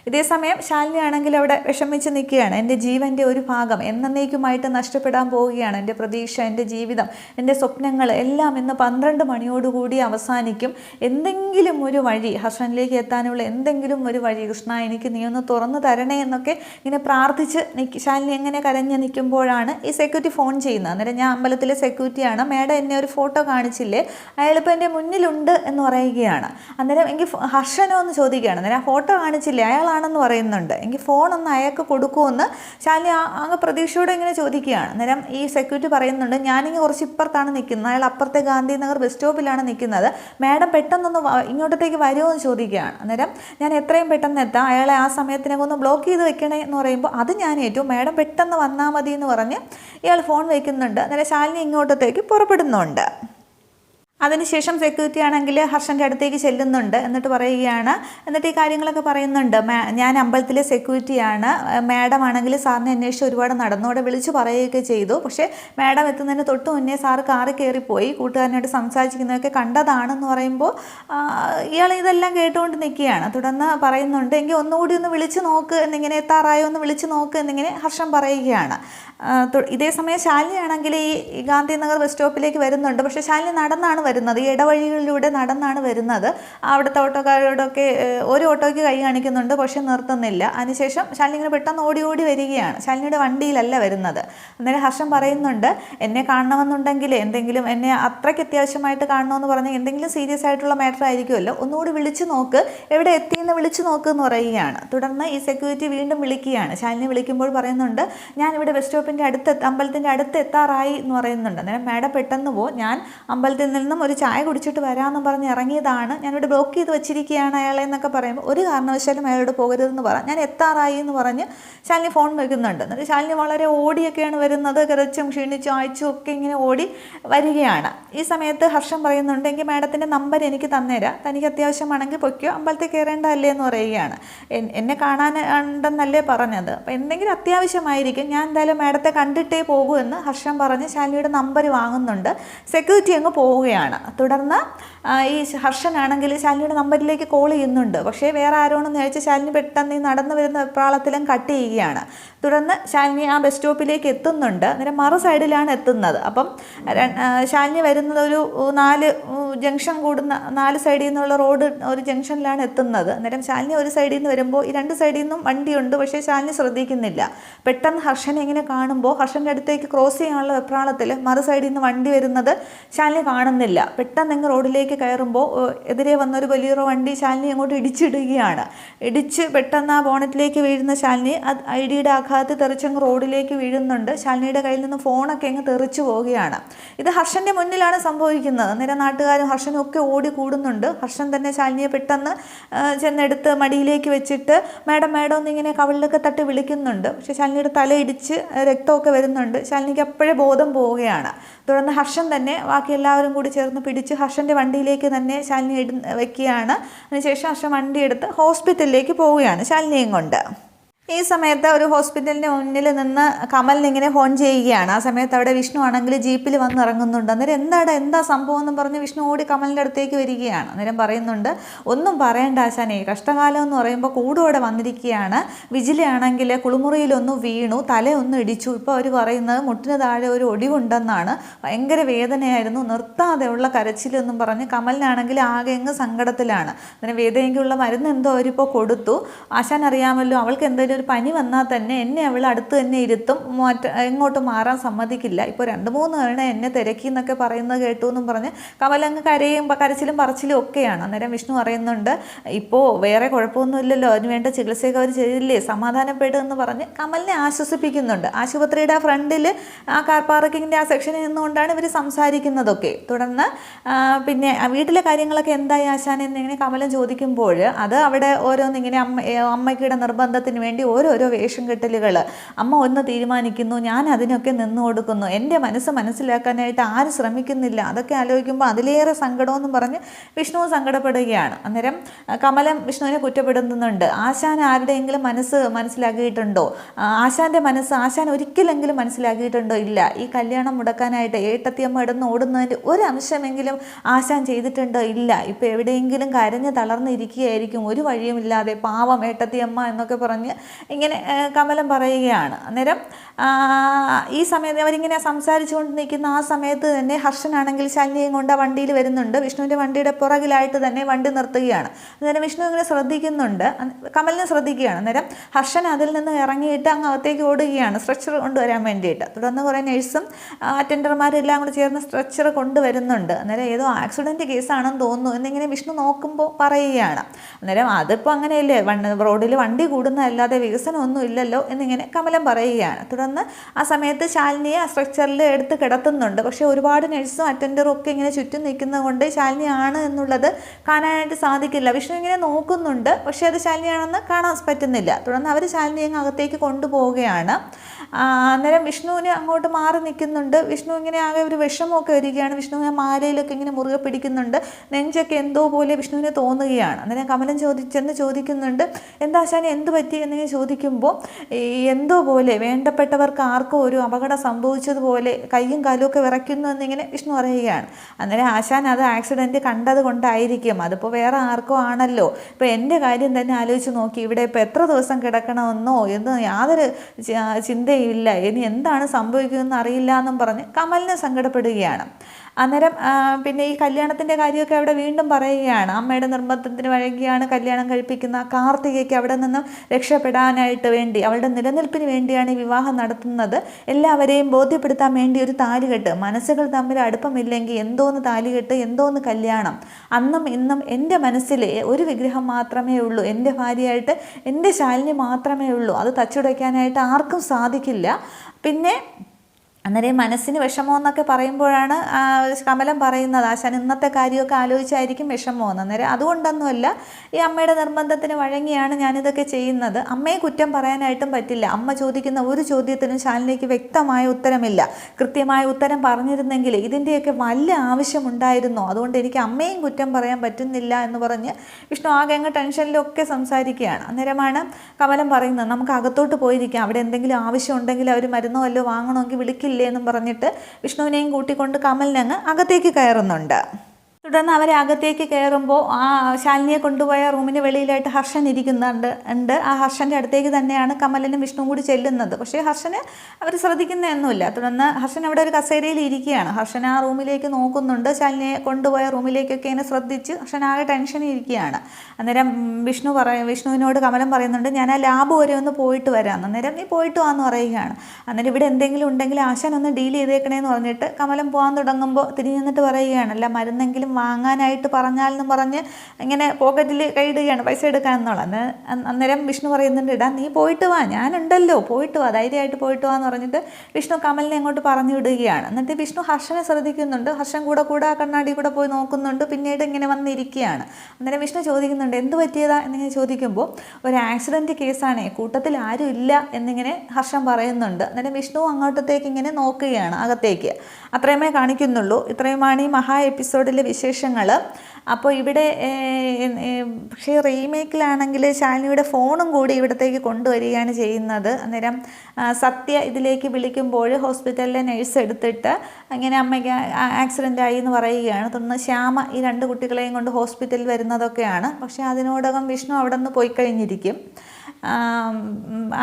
ഇതേ സമയം ശാലിനി ആണെങ്കിൽ അവിടെ വിഷമിച്ച് നിൽക്കുകയാണ്. എന്റെ ജീവന്റെ ഒരു ഭാഗം. എന്നേക്കുമായിട്ട് നഷ്ടപ്പെടാൻ പോവുകയാണ്. എന്റെ പ്രതീക്ഷ എന്റെ ജീവിതം എന്റെ സ്വപ്നങ്ങൾ എല്ലാം ഇന്ന് പന്ത്രണ്ട് മണിയോടുകൂടി അവസാനിക്കും. എന്തെങ്കിലും ഒരു വഴി ഹസ്ബൻഡിലേക്ക് എത്താനുള്ള എന്തെങ്കിലും ഒരു വഴി കൃഷ്ണ എനിക്ക് നീ ഒന്ന് തുറന്നു തരണേ എന്നൊക്കെ ഇങ്ങനെ പ്രാർത്ഥിച്ച് നിൽക്ക് ശാലിനി എങ്ങനെ കരഞ്ഞ് നിൽക്കുമ്പോഴാണ് ഈ സെക്യൂരിറ്റി ഫോൺ ചെയ്യുന്നത്. അന്നേരം ഞാൻ അമ്പലത്തിലെ സെക്യൂരിറ്റിയാണ്. മേഡം എന്നെ ഒരു ഫോട്ടോ കാണിച്ചില്ലേ? അയാളിപ്പോൾ എന്റെ മുന്നിലുണ്ട് എന്ന് പറയുകയാണ്. അന്നേരം എനിക്ക് ഹർഷനോ എന്ന് ചോദിക്കുകയാണ്. അന്നേരം ആ ഫോട്ടോ കാണിച്ചില്ലേ? അയാളാണെന്ന് പറയുന്നുണ്ട്. ഫോൺ ഒന്ന് അയാൾക്ക് കൊടുക്കുമെന്ന് ശാലിനി അങ്ങ് പ്രതീക്ഷയോടെ ഇങ്ങനെ ചോദിക്കുകയാണ്. അന്നേരം ഈ സെക്യൂരിറ്റി പറയുന്നുണ്ട് ഞാനിങ്ങനെ കുറച്ച് ഇപ്പുറത്താണ് നിൽക്കുന്നത്. അയാൾ അപ്പുറത്തെ ഗാന്ധിനഗർ ബസ് സ്റ്റോപ്പിലാണ് നിൽക്കുന്നത്. മാഡം പെട്ടെന്നൊന്ന് ഇങ്ങോട്ടത്തേക്ക് വരുമോ എന്ന് ചോദിക്കുകയാണ്. അന്നേരം ഞാൻ എത്രയും പെട്ടെന്ന് എത്താം. അയാളെ ആ സമയത്തിനൊക്കെ ഒന്ന് ബ്ലോക്ക് ചെയ്ത് വെക്കണേ എന്ന് പറയുമ്പോൾ അത് ഞാൻ ഏറ്റു. മാഡം പെട്ടെന്ന് വന്നാൽ മതി എന്ന് പറഞ്ഞ് ഇയാൾ ഫോൺ വയ്ക്കുന്നുണ്ട് അന്നേരം ശാലിനി ഇങ്ങോട്ടത്തേക്ക് പുറപ്പെടുന്നുണ്ട്. അതിനുശേഷം സെക്യൂരിറ്റി ആണെങ്കിൽ ഹർഷന്റെ അടുത്തേക്ക് ചെല്ലുന്നുണ്ട് എന്നിട്ട് പറയുകയാണ്. എന്നിട്ട് ഈ കാര്യങ്ങളൊക്കെ പറയുന്നുണ്ട്. ഞാൻ അമ്പലത്തിലെ സെക്യൂരിറ്റിയാണ് മാഡം ആണെങ്കിൽ സാറിനെ അന്വേഷിച്ച് ഒരുപാട് നടന്നു അവിടെ വിളിച്ച് പറയുകയൊക്കെ ചെയ്തു. പക്ഷേ മാഡം എത്തുന്നതിന് തൊട്ട് മുന്നേ സാറ് കാറിൽ കയറിപ്പോയി. കൂട്ടുകാരനായിട്ട് സംസാരിക്കുന്നതൊക്കെ കണ്ടതാണെന്ന് പറയുമ്പോൾ ഇയാൾ ഇതെല്ലാം കേട്ടുകൊണ്ട് നിൽക്കുകയാണ്. തുടർന്ന് പറയുന്നുണ്ട് എങ്കിൽ ഒന്നുകൂടി ഒന്ന് വിളിച്ച് നോക്ക് എന്നിങ്ങനെ എത്താറായോ? ഒന്ന് വിളിച്ച് നോക്ക് എന്നിങ്ങനെ ഹർഷം പറയുകയാണ്. ഇതേ സമയം ശാലിനി ഈ ഗാന്ധിനഗർ ബസ് സ്റ്റോപ്പിലേക്ക് വരുന്നുണ്ട്. പക്ഷേ ശാലിനി നടന്നാണ് വരുന്നത് ഇടവഴികളിലൂടെ നടന്നാണ് വരുന്നത്. അവിടുത്തെ ഓട്ടോക്കാരോടൊക്കെ ഒരു ഓട്ടോയ്ക്ക് കൈ കാണിക്കുന്നുണ്ട് പക്ഷേ നിർത്തുന്നില്ല. അതിനുശേഷം ശാലിനി ഇങ്ങനെ പെട്ടെന്ന് ഓടി ഓടി വരികയാണ്. ശാലിനിയുടെ വണ്ടിയിലല്ല വരുന്നത്. അന്നേരം ഹർഷം പറയുന്നുണ്ട് എന്നെ കാണണമെന്നുണ്ടെങ്കിൽ എന്തെങ്കിലും എന്നെ അത്രയ്ക്ക് അത്യാവശ്യമായിട്ട് കാണണമെന്ന് പറഞ്ഞാൽ എന്തെങ്കിലും സീരിയസ് ആയിട്ടുള്ള മാറ്റർ ആയിരിക്കുമല്ലോ. ഒന്നുകൂടി വിളിച്ചു നോക്ക്. എവിടെ എത്തിയെന്ന് വിളിച്ചു നോക്ക് എന്ന് പറയുകയാണ്. തുടർന്ന് ഈ സെക്യൂരിറ്റി വീണ്ടും വിളിക്കുകയാണ്. ശാലിനി വിളിക്കുമ്പോൾ പറയുന്നുണ്ട് ഞാൻ ഇവിടെ ബസ് സ്റ്റോപ്പിന്റെ അടുത്ത് അമ്പലത്തിന്റെ അടുത്ത് എത്താറായി എന്ന് പറയുന്നുണ്ട്. അന്നേരം മാഡം പെട്ടെന്ന് പോ. ഞാൻ അമ്പലത്തിൽ നിന്നും ഒരു ചായ കുടിച്ചിട്ട് വരാമെന്നും പറഞ്ഞ് ഇറങ്ങിയതാണ്. ഞാനിവിടെ ബ്ലോക്ക് ചെയ്ത് വെച്ചിരിക്കുകയാണ് അയാളെ എന്നൊക്കെ പറയുമ്പോൾ ഒരു കാരണവശാലും അയാളോട് പോകരുതെന്ന് പറ ഞാൻ എത്താറായി എന്ന് പറഞ്ഞ് ശാലിനി ഫോൺ വെക്കുന്നുണ്ട്. എന്നിട്ട് ശാലിനി വളരെ ഓടിയൊക്കെയാണ് വരുന്നത്. കിതച്ചും ക്ഷീണിച്ചും അയച്ചും ഒക്കെ ഇങ്ങനെ ഓടി വരികയാണ്. ഈ സമയത്ത് ഹർഷം പറയുന്നുണ്ട് എങ്കിൽ മാഡത്തിന്റെ നമ്പർ എനിക്ക് തന്നേരാ. തനിക്ക് അത്യാവശ്യമാണെങ്കിൽ പൊയ്ക്കോ. അമ്പലത്തിൽ കയറേണ്ടതല്ലേ എന്ന് പറയുകയാണ്. എന്നെ കാണാനുണ്ടെന്നല്ലേ പറഞ്ഞത്. അപ്പോൾ എന്തെങ്കിലും അത്യാവശ്യമായിരിക്കും. ഞാൻ എന്തായാലും മാഡത്തെ കണ്ടിട്ടേ പോകൂ എന്ന് ഹർഷം പറഞ്ഞ് ശാലിനിയുടെ നമ്പർ വാങ്ങുന്നുണ്ട്. സെക്യൂരിറ്റി അങ്ങ് പോവുകയാണ്. തുടർന്ന് ആ, ഈ ഹർഷനാണെങ്കിൽ ശാലിനിയുടെ നമ്പറിലേക്ക് കോൾ ചെയ്യുന്നുണ്ട്. പക്ഷേ വേറെ ആരോണെന്ന് ചോദിച്ചാൽ ശാലിനി പെട്ടെന്ന് ഈ നടന്നു വരുന്ന വെപ്രാളത്തിലും കട്ട് ചെയ്യുകയാണ്. തുടർന്ന് ശാലിനി ആ ബസ് സ്റ്റോപ്പിലേക്ക് എത്തുന്നുണ്ട്. അന്നേരം മറു സൈഡിലാണ് എത്തുന്നത്. അപ്പം ശാലിനി വരുന്നത് ഒരു നാല് ജംഗ്ഷൻ കൂടുന്ന നാല് സൈഡിൽ നിന്നുള്ള റോഡ് ഒരു ജംഗ്ഷനിലാണ് എത്തുന്നത്. അന്നേരം ശാലിനി ഒരു സൈഡിൽ നിന്ന് വരുമ്പോൾ ഈ രണ്ട് സൈഡിൽ നിന്നും വണ്ടിയുണ്ട്. പക്ഷേ ശാലിനി ശ്രദ്ധിക്കുന്നില്ല. പെട്ടെന്ന് ഹർഷനെ ഇങ്ങനെ കാണുമ്പോൾ ഹർഷന്റെ അടുത്തേക്ക് ക്രോസ് ചെയ്യാനുള്ള വെപ്രാളത്തിൽ മറു സൈഡിൽ നിന്ന് വണ്ടി വരുന്നത് ശാലിനി കാണുന്നില്ല. പെട്ടെന്ന് അങ്ങ് റോഡിലേക്ക് കയറുമ്പോൾ എതിരെ വന്നൊരു വലിയൊരു വണ്ടി ശാലിനി അങ്ങോട്ട് ഇടിച്ചിടുകയാണ്. ഇടിച്ച് പെട്ടെന്ന് ആ ബോണറ്റിലേക്ക് വീഴുന്ന ശാലിനി അത് ഐ ഡിയുടെ ആഘാതത്തിൽ തെറിച്ചങ്ങ് റോഡിലേക്ക് വീഴുന്നുണ്ട്. ശാലിനിയുടെ കയ്യിൽ നിന്ന് ഫോണൊക്കെ അങ്ങ് തെറിച്ചു പോവുകയാണ്. ഇത് ഹർഷന്റെ മുന്നിലാണ് സംഭവിക്കുന്നത്. അന്നേരം നാട്ടുകാരും ഹർഷനും ഒക്കെ ഓടി കൂടുന്നുണ്ട്. ഹർഷൻ തന്നെ ശാലിനിയെ പെട്ടെന്ന് ചെന്നെടുത്ത് മടിയിലേക്ക് വെച്ചിട്ട് മാഡം മാഡം എന്നിങ്ങനെ കവിളിലൊക്കെ തട്ടി വിളിക്കുന്നുണ്ട്. പക്ഷേ ശാലിനിയുടെ തല ഇടിച്ച് രക്തമൊക്കെ വരുന്നുണ്ട്. ശാലിനിക്ക് അപ്പോഴേ ബോധം പോവുകയാണ്. തുടർന്ന് ഹർഷൻ തന്നെ ബാക്കി എല്ലാവരും കൂടി പിടിച്ച് ഹർഷന്റെ വണ്ടിയിലേക്ക് തന്നെ ശാലിനി ഇട വെക്കുകയാണ്. അതിനുശേഷം ഹർഷൻ വണ്ടി എടുത്ത് ഹോസ്പിറ്റലിലേക്ക് പോവുകയാണ് ശാലിനിയും കൊണ്ട്. ഈ സമയത്ത് ഒരു ഹോസ്പിറ്റലിന്റെ മുന്നിൽ നിന്ന് കമലിന് ഇങ്ങനെ ഫോൺ ചെയ്യുകയാണ്. ആ സമയത്ത് അവിടെ വിഷ്ണു ആണെങ്കിൽ ജീപ്പിൽ വന്ന് ഇറങ്ങുന്നുണ്ട്. അന്നേരം എന്താടാ എന്താ സംഭവം എന്ന് പറഞ്ഞ് വിഷ്ണു ഓടി കമലിന്റെ അടുത്തേക്ക് വരികയാണ്. അന്നേരം പറയുന്നുണ്ട് ഒന്നും പറയണ്ട ആശാനെ കഷ്ടകാലം എന്ന് പറയുമ്പോൾ കൂടോടെ വന്നിരിക്കുകയാണ്. വിജിലയാണെങ്കിൽ കുളിമുറിയിലൊന്നും വീണു തലയൊന്നും ഇടിച്ചു. ഇപ്പോൾ അവർ പറയുന്നത് മുട്ടിന് താഴെ ഒരു ഒടിവുണ്ടെന്നാണ്. ഭയങ്കര വേദനയായിരുന്നു. നിർത്താതെയുള്ള കരച്ചിലെന്നും പറഞ്ഞ് കമലിനാണെങ്കിൽ ആകെ എങ്ങ് സങ്കടത്തിലാണ്. അങ്ങനെ വേദനയ്ക്കുള്ള മരുന്ന് എന്തോ അവരിപ്പോൾ കൊടുത്തു. ആശാൻ അറിയാമല്ലോ അവൾക്ക് എന്തെങ്കിലും ഒരു പനി വന്നാൽ തന്നെ എന്നെ അവൾ അടുത്ത് തന്നെ ഇരുത്തും മാറ്റ എങ്ങോട്ട് മാറാൻ സമ്മതിക്കില്ല. ഇപ്പോൾ രണ്ട് മൂന്ന് തവണ എന്നെ തിരക്കി എന്നൊക്കെ പറയുന്നത് കേട്ടു എന്നും പറഞ്ഞ് കമലങ്ങ് കരയും കരച്ചിലും പറച്ചിലും ഒക്കെയാണ്. അന്നേരം വിഷ്ണു പറയുന്നുണ്ട് ഇപ്പോൾ വേറെ കുഴപ്പമൊന്നുമില്ലല്ലോ അതിന് വേണ്ട ചികിത്സയൊക്കെ അവർ ചെയ്തില്ലേ? സമാധാനപ്പെടും എന്ന് പറഞ്ഞ് കമലിനെ ആശ്വസിപ്പിക്കുന്നുണ്ട്. ആശുപത്രിയുടെ ആ ഫ്രണ്ടിൽ ആ കാർ പാർക്കിങ്ങിന്റെ ആ സെക്ഷനിൽ നിന്നുകൊണ്ടാണ് ഇവർ സംസാരിക്കുന്നതൊക്കെ. തുടർന്ന് പിന്നെ വീട്ടിലെ കാര്യങ്ങളൊക്കെ എന്തായി ആശാൻ എന്നിങ്ങനെ ചോദിക്കുമ്പോൾ അത് അവിടെ ഓരോന്നിങ്ങനെ അമ്മ അമ്മയ്ക്കിടെ നിർബന്ധത്തിന് വേണ്ടി ഓരോരോ വേഷം കെട്ടലുകൾ അമ്മ ഒന്ന് തീരുമാനിക്കുന്നു ഞാൻ അതിനൊക്കെ നിന്നു കൊടുക്കുന്നു. എന്റെ മനസ്സ് മനസ്സിലാക്കാനായിട്ട് ആരും ശ്രമിക്കുന്നില്ല. അതൊക്കെ ആലോചിക്കുമ്പോൾ അതിലേറെ സങ്കടമെന്നും പറഞ്ഞ് വിഷ്ണു സങ്കടപ്പെടുകയാണ്. അന്നേരം കമലം വിഷ്ണുവിനെ കുറ്റപ്പെടുത്തുന്നുണ്ട്. ആശാൻ ആരുടെയെങ്കിലും മനസ്സ് മനസ്സിലാക്കിയിട്ടുണ്ടോ? ആശാന്റെ മനസ്സ് ആശാൻ ഒരിക്കലെങ്കിലും മനസ്സിലാക്കിയിട്ടുണ്ടോ? ഇല്ല. ഈ കല്യാണം മുടക്കാനായിട്ട് ഏട്ടത്തിയമ്മ ഇടന്ന് ഓടുന്നതിന്റെ ഒരു അംശമെങ്കിലും ആശാൻ ചെയ്തിട്ടുണ്ടോ? ഇല്ല. ഇപ്പോൾ എവിടെയെങ്കിലും കരഞ്ഞ് തളർന്നിരിക്കുകയായിരിക്കും. ഒരു വഴിയുമില്ലാതെ പാവം ഏട്ടത്തിയമ്മ എന്നൊക്കെ പറഞ്ഞ് ഇങ്ങനെ കമലം പറയുകയാണ്. അന്നേരം ഈ സമയത്ത് അവരിങ്ങനെ സംസാരിച്ചുകൊണ്ട് നിൽക്കുന്ന ആ സമയത്ത് തന്നെ ഹർഷനാണെങ്കിൽ ശല്യം കൊണ്ട് ആ വണ്ടിയിൽ വരുന്നുണ്ട്. വിഷ്ണുവിന്റെ വണ്ടിയുടെ പുറകിലായിട്ട് തന്നെ വണ്ടി നിർത്തുകയാണ്. അന്നേരം വിഷ്ണു ഇങ്ങനെ ശ്രദ്ധിക്കുന്നുണ്ട്. കമലിനെ ശ്രദ്ധിക്കുകയാണ്. അന്നേരം ഹർഷൻ അതിൽ നിന്ന് ഇറങ്ങിയിട്ട് അങ്ങ് അകത്തേക്ക് ഓടുകയാണ്. സ്ട്രെച്ചർ കൊണ്ടുവരാൻ വേണ്ടിയിട്ട്. തുടർന്ന് കുറേ നഴ്സും അറ്റൻഡർമാരെല്ലാം കൂടി ചേർന്ന് സ്ട്രെച്ചർ കൊണ്ടുവരുന്നുണ്ട്. അന്നേരം ഏതോ ആക്സിഡന്റ് കേസാണെന്ന് തോന്നുന്നു എന്നിങ്ങനെ വിഷ്ണു നോക്കുമ്പോൾ പറയുകയാണ്. അന്നേരം അതിപ്പോൾ അങ്ങനെയല്ലേ? റോഡിൽ വണ്ടി കൂടുന്നതല്ലാതെ വികസനമൊന്നും ഇല്ലല്ലോ എന്നിങ്ങനെ കമലം പറയുകയാണ്. തുടർന്ന് ആ സമയത്ത് ശാലിനിയെ ആ സ്ട്രക്ചറിൽ എടുത്ത് കിടത്തുന്നുണ്ട്. പക്ഷേ ഒരുപാട് നഴ്സും അറ്റൻഡറും ഒക്കെ ഇങ്ങനെ ചുറ്റും നിൽക്കുന്നതുകൊണ്ട് ശാലിനിയാണ് എന്നുള്ളത് കാണാനായിട്ട് സാധിക്കില്ല. വിഷ്ണു ഇങ്ങനെ നോക്കുന്നുണ്ട്. പക്ഷേ അത് ശാലിനിയാണെന്ന് കാണാൻ പറ്റുന്നില്ല. തുടർന്ന് അവർ ശാലിനി അങ്ങ് അകത്തേക്ക് കൊണ്ടുപോവുകയാണ്. അന്നേരം വിഷ്ണുവിനെ അങ്ങോട്ട് മാറി നിൽക്കുന്നുണ്ട്. വിഷ്ണു ഇങ്ങനെ ആകെ ഒരു വിഷമമൊക്കെ വരികയാണ്. വിഷ്ണുവിനെ മാലയിലൊക്കെ ഇങ്ങനെ മുറുകെ പിടിക്കുന്നുണ്ട്. നെഞ്ചൊക്കെ എന്തോ പോലെ വിഷ്ണുവിനെ തോന്നുകയാണ്. അന്നേരം കമലം ചോദിച്ചെന്ന് ചോദിക്കുന്നുണ്ട്. എന്താ ശാനി എന്ത് പറ്റി? എന്നിങ്ങനെ ചോദിക്കുമ്പോൾ എന്തോ പോലെ വേണ്ടപ്പെട്ടവർക്ക് ആർക്കും ഒരു അപകടം സംഭവിച്ചതുപോലെ കയ്യും കാലുമൊക്കെ വിറയ്ക്കുന്നു എന്നിങ്ങനെ വിഷ്ണു പറയുകയാണ്. അന്നേരം ആശാൻ അത് ആക്സിഡന്റ് കണ്ടത് കൊണ്ടായിരിക്കും. അതിപ്പോൾ വേറെ ആർക്കോ ആണല്ലോ. ഇപ്പോൾ എന്റെ കാര്യം തന്നെ ആലോചിച്ച് നോക്കി. ഇവിടെ ഇപ്പോൾ എത്ര ദിവസം കിടക്കണമെന്നോ എന്ന് യാതൊരു ചിന്തയില്ല ഇനി എന്താണ് സംഭവിക്കുന്നതെന്ന് അറിയില്ല എന്നും പറഞ്ഞ് കമലിനെ സങ്കടപ്പെടുകയാണ്. അന്നേരം പിന്നെ ഈ കല്യാണത്തിന്റെ കാര്യമൊക്കെ അവിടെ വീണ്ടും പറയുകയാണ്. അമ്മയുടെ നിർബന്ധത്തിന് വഴങ്ങിയാണ് കല്യാണം കഴിപ്പിക്കുന്ന കാർത്തികയ്ക്ക് അവിടെ നിന്നും രക്ഷപ്പെടാനായിട്ട് വേണ്ടി അവളുടെ നിലനിൽപ്പിന് വേണ്ടിയാണ് ഈ വിവാഹം നടത്തുന്നത്. എല്ലാവരെയും ബോധ്യപ്പെടുത്താൻ വേണ്ടി ഒരു താലികെട്ട്. മനസ്സുകൾ തമ്മിൽ അടുപ്പമില്ലെങ്കിൽ എന്തോന്ന് താലികെട്ട് എന്തോന്ന് കല്യാണം? അന്നും ഇന്നും എന്റെ മനസ്സിൽ ഒരു വിഗ്രഹം മാത്രമേ ഉള്ളൂ. എന്റെ ഭാര്യയായിട്ട് എന്റെ ശാലിനി മാത്രമേ ഉള്ളൂ. അത് തച്ചുടയ്ക്കാനായിട്ട് ആർക്കും സാധിക്കില്ല. പിന്നെ അന്നേരം മനസ്സിന് വിഷമോ എന്നൊക്കെ പറയുമ്പോഴാണ് കമലം പറയുന്നത്. ആശാൻ ഇന്നത്തെ കാര്യമൊക്കെ ആലോചിച്ചായിരിക്കും വിഷമോ എന്ന്. അന്നേരം അതുകൊണ്ടൊന്നുമല്ല ഈ അമ്മയുടെ നിർബന്ധത്തിന് വഴങ്ങിയാണ് ഞാനിതൊക്കെ ചെയ്യുന്നത്. അമ്മയെ കുറ്റം പറയാനായിട്ടും പറ്റില്ല. അമ്മ ചോദിക്കുന്ന ഒരു ചോദ്യത്തിനും ശാലിനിക്ക് വ്യക്തമായ ഉത്തരമില്ല. കൃത്യമായ ഉത്തരം പറഞ്ഞിരുന്നെങ്കിൽ ഇതിന്റെയൊക്കെ വലിയ ആവശ്യമുണ്ടായിരുന്നോ? അതുകൊണ്ട് എനിക്ക് അമ്മയും കുറ്റം പറയാൻ പറ്റുന്നില്ല എന്ന് പറഞ്ഞ് വിഷ്ണു ആകെ അങ്ങ് ടെൻഷനിലൊക്കെ സംസാരിക്കുകയാണ്. അന്നേരമാണ് കമലം പറയുന്നത് നമുക്ക് അകത്തോട്ട് പോയിരിക്കാം. അവിടെ എന്തെങ്കിലും ആവശ്യം ഉണ്ടെങ്കിൽ അവർ മരുന്നോ വല്ലോ വാങ്ങണമെങ്കിൽ വിളിക്കില്ലേ. എന്നും പറഞ്ഞിട്ട് വിഷ്ണുവിനെയും കൂട്ടിക്കൊണ്ട് കമലിനങ്ങ് അകത്തേക്ക് കയറുന്നുണ്ട്. തുടർന്ന് അവരെ അകത്തേക്ക് കയറുമ്പോൾ ആ ശാലിനിയെ കൊണ്ടുപോയ റൂമിന് വെളിയിലായിട്ട് ഹർഷൻ ഇരിക്കുന്നുണ്ട് ഉണ്ട്. ആ ഹർഷന്റെ അടുത്തേക്ക് തന്നെയാണ് കമലനും വിഷ്ണുവും കൂടി ചെല്ലുന്നത്. പക്ഷേ ഹർഷന് അവർ ശ്രദ്ധിക്കുന്നതൊന്നുമില്ല. തുടർന്ന് ഹർഷൻ അവിടെ ഒരു കസേരയിൽ ഇരിക്കുകയാണ്. ഹർഷൻ ആ റൂമിലേക്ക് നോക്കുന്നുണ്ട്. ശാലിനിയെ കൊണ്ടുപോയ റൂമിലേക്കൊക്കെ എന്നെ ശ്രദ്ധിച്ച് ഹർഷൻ ആകെ ടെൻഷൻ ഇരിക്കുകയാണ്. അന്നേരം വിഷ്ണു പറയും വിഷ്ണുവിനോട് കമലം പറയുന്നുണ്ട് ഞാൻ ആ ലാബ് വരെ ഒന്ന് പോയിട്ട് വരാം. അന്നേരം നീ പോയിട്ട് വാന്ന് പറയുകയാണ്. അന്നേരം ഇവിടെ എന്തെങ്കിലും ഉണ്ടെങ്കിൽ ആശാൻ ഒന്ന് ഡീൽ ചെയ്തേക്കണേന്ന് പറഞ്ഞിട്ട് കമലം പോകാൻ തുടങ്ങുമ്പോൾ തിരിഞ്ഞു നിന്നിട്ട് പറയുകയാണ് അല്ല മരുന്നെങ്കിലും വാങ്ങാനായിട്ട് പറഞ്ഞാലെന്ന് പറഞ്ഞ് ഇങ്ങനെ പോക്കറ്റിൽ കൈയിടുകയാണ് പൈസ എടുക്കാനെന്നുള്ള അന്ന് അന്നേരം വിഷ്ണു പറയുന്നുണ്ട് ഇടാ നീ പോയിട്ട് വാ ഞാനുണ്ടല്ലോ പോയിട്ട് വാ ധൈര്യമായിട്ട് പോയിട്ട് വാന്ന് പറഞ്ഞിട്ട് വിഷ്ണു കമലിനെ അങ്ങോട്ട് പറഞ്ഞു വിടുകയാണ്. എന്നിട്ട് വിഷ്ണു ഹർഷനെ ശ്രദ്ധിക്കുന്നുണ്ട്. ഹർഷൻ കൂടെ കൂടെ കണ്ണാടി കൂടെ പോയി നോക്കുന്നുണ്ട് പിന്നീട് ഇങ്ങനെ വന്നിരിക്കുകയാണ്. അന്നേരം വിഷ്ണു ചോദിക്കുന്നുണ്ട് എന്ത് പറ്റിയതാ? എന്നിങ്ങനെ ചോദിക്കുമ്പോൾ ഒരു ആക്സിഡന്റ് കേസാണേ കൂട്ടത്തിൽ ആരും ഇല്ല എന്നിങ്ങനെ ഹർഷൻ പറയുന്നുണ്ട്. അന്നേരം വിഷ്ണു അങ്ങോട്ടത്തേക്ക് ഇങ്ങനെ നോക്കുകയാണ് അകത്തേക്ക്. അത്രയുമേ കാണിക്കുന്നുള്ളൂ. ഇത്രയുമാണ് ഈ മഹാ എപ്പിസോഡിലെ വിശേഷം വിശേഷങ്ങൾ അപ്പോൾ ഇവിടെ പക്ഷേ റീമേക്കിലാണെങ്കിൽ ശാലിനിയുടെ ഫോണും കൂടി ഇവിടത്തേക്ക് കൊണ്ടുവരികയാണ് ചെയ്യുന്നത്. അന്നേരം സത്യ ഇതിലേക്ക് വിളിക്കുമ്പോൾ ഹോസ്പിറ്റലിലെ നഴ്സ് എടുത്തിട്ട് അങ്ങനെ അമ്മയ്ക്ക് ആക്സിഡന്റ് ആയി എന്ന് പറയുകയാണ്. തുടർന്ന് ശ്യാമ ഈ രണ്ട് കുട്ടികളെയും കൊണ്ട് ഹോസ്പിറ്റലിൽ വരുന്നതൊക്കെയാണ്. പക്ഷേ അതിനോടകം വിഷ്ണു അവിടെ നിന്ന് പോയി കഴിഞ്ഞിരിക്കും.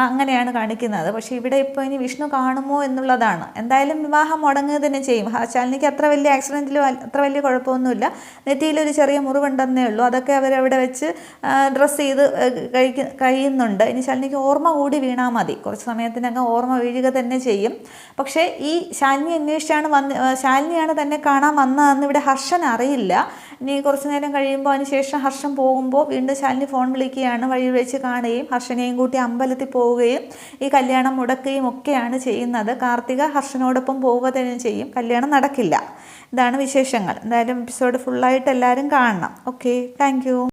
അങ്ങനെയാണ് കാണിക്കുന്നത്. പക്ഷേ ഇവിടെ ഇപ്പോൾ ഇനി വിഷ്ണു കാണുമോ എന്നുള്ളതാണ്. എന്തായാലും വിവാഹം മുടങ്ങുക തന്നെ ചെയ്യും. ശാലിനിക്ക് അത്ര വലിയ ആക്സിഡന്റിലും അത്ര വലിയ കുഴപ്പമൊന്നുമില്ല. നെറ്റിയിലൊരു ചെറിയ മുറിവുണ്ടെന്നേ ഉള്ളൂ. അതൊക്കെ അവരവിടെ വെച്ച് ഡ്രസ്സ് ചെയ്ത് കഴിക്ക കഴിയുന്നുണ്ട്. ഇനി ശാലിനിക്ക് ഓർമ്മ കൂടി വീണാൽ മതി. കുറച്ച് സമയത്തിനകം ഓർമ്മ വീഴുക തന്നെ ചെയ്യും. പക്ഷേ ഈ ശാലിനി അന്വേഷിച്ചാണ് വന്ന് ശാലിനിയാണ് തന്നെ കാണാൻ വന്നതെന്ന് ഇവിടെ ഹർഷൻ അറിയില്ല. ഇനി കുറച്ച് നേരം കഴിയുമ്പോൾ അതിനുശേഷം ഹർഷം ഹർഷൻ പോകുമ്പോൾ വീണ്ടും ശാലിനി ഫോൺ വിളിക്കുകയാണ് വഴി വെച്ച് കാണുകയും ഹർഷനെയും കൂട്ടി അമ്പലത്തിൽ പോവുകയും ഈ കല്യാണം മുടക്കുകയും ഒക്കെയാണ് ചെയ്യുന്നത്. കാർത്തിക ഹർഷനോടൊപ്പം പോവുക തന്നെ ചെയ്യും. കല്യാണം നടക്കില്ല. ഇതാണ് വിശേഷങ്ങൾ. എന്തായാലും എപ്പിസോഡ് ഫുള്ളായിട്ട് എല്ലാവരും കാണണം. Okay thank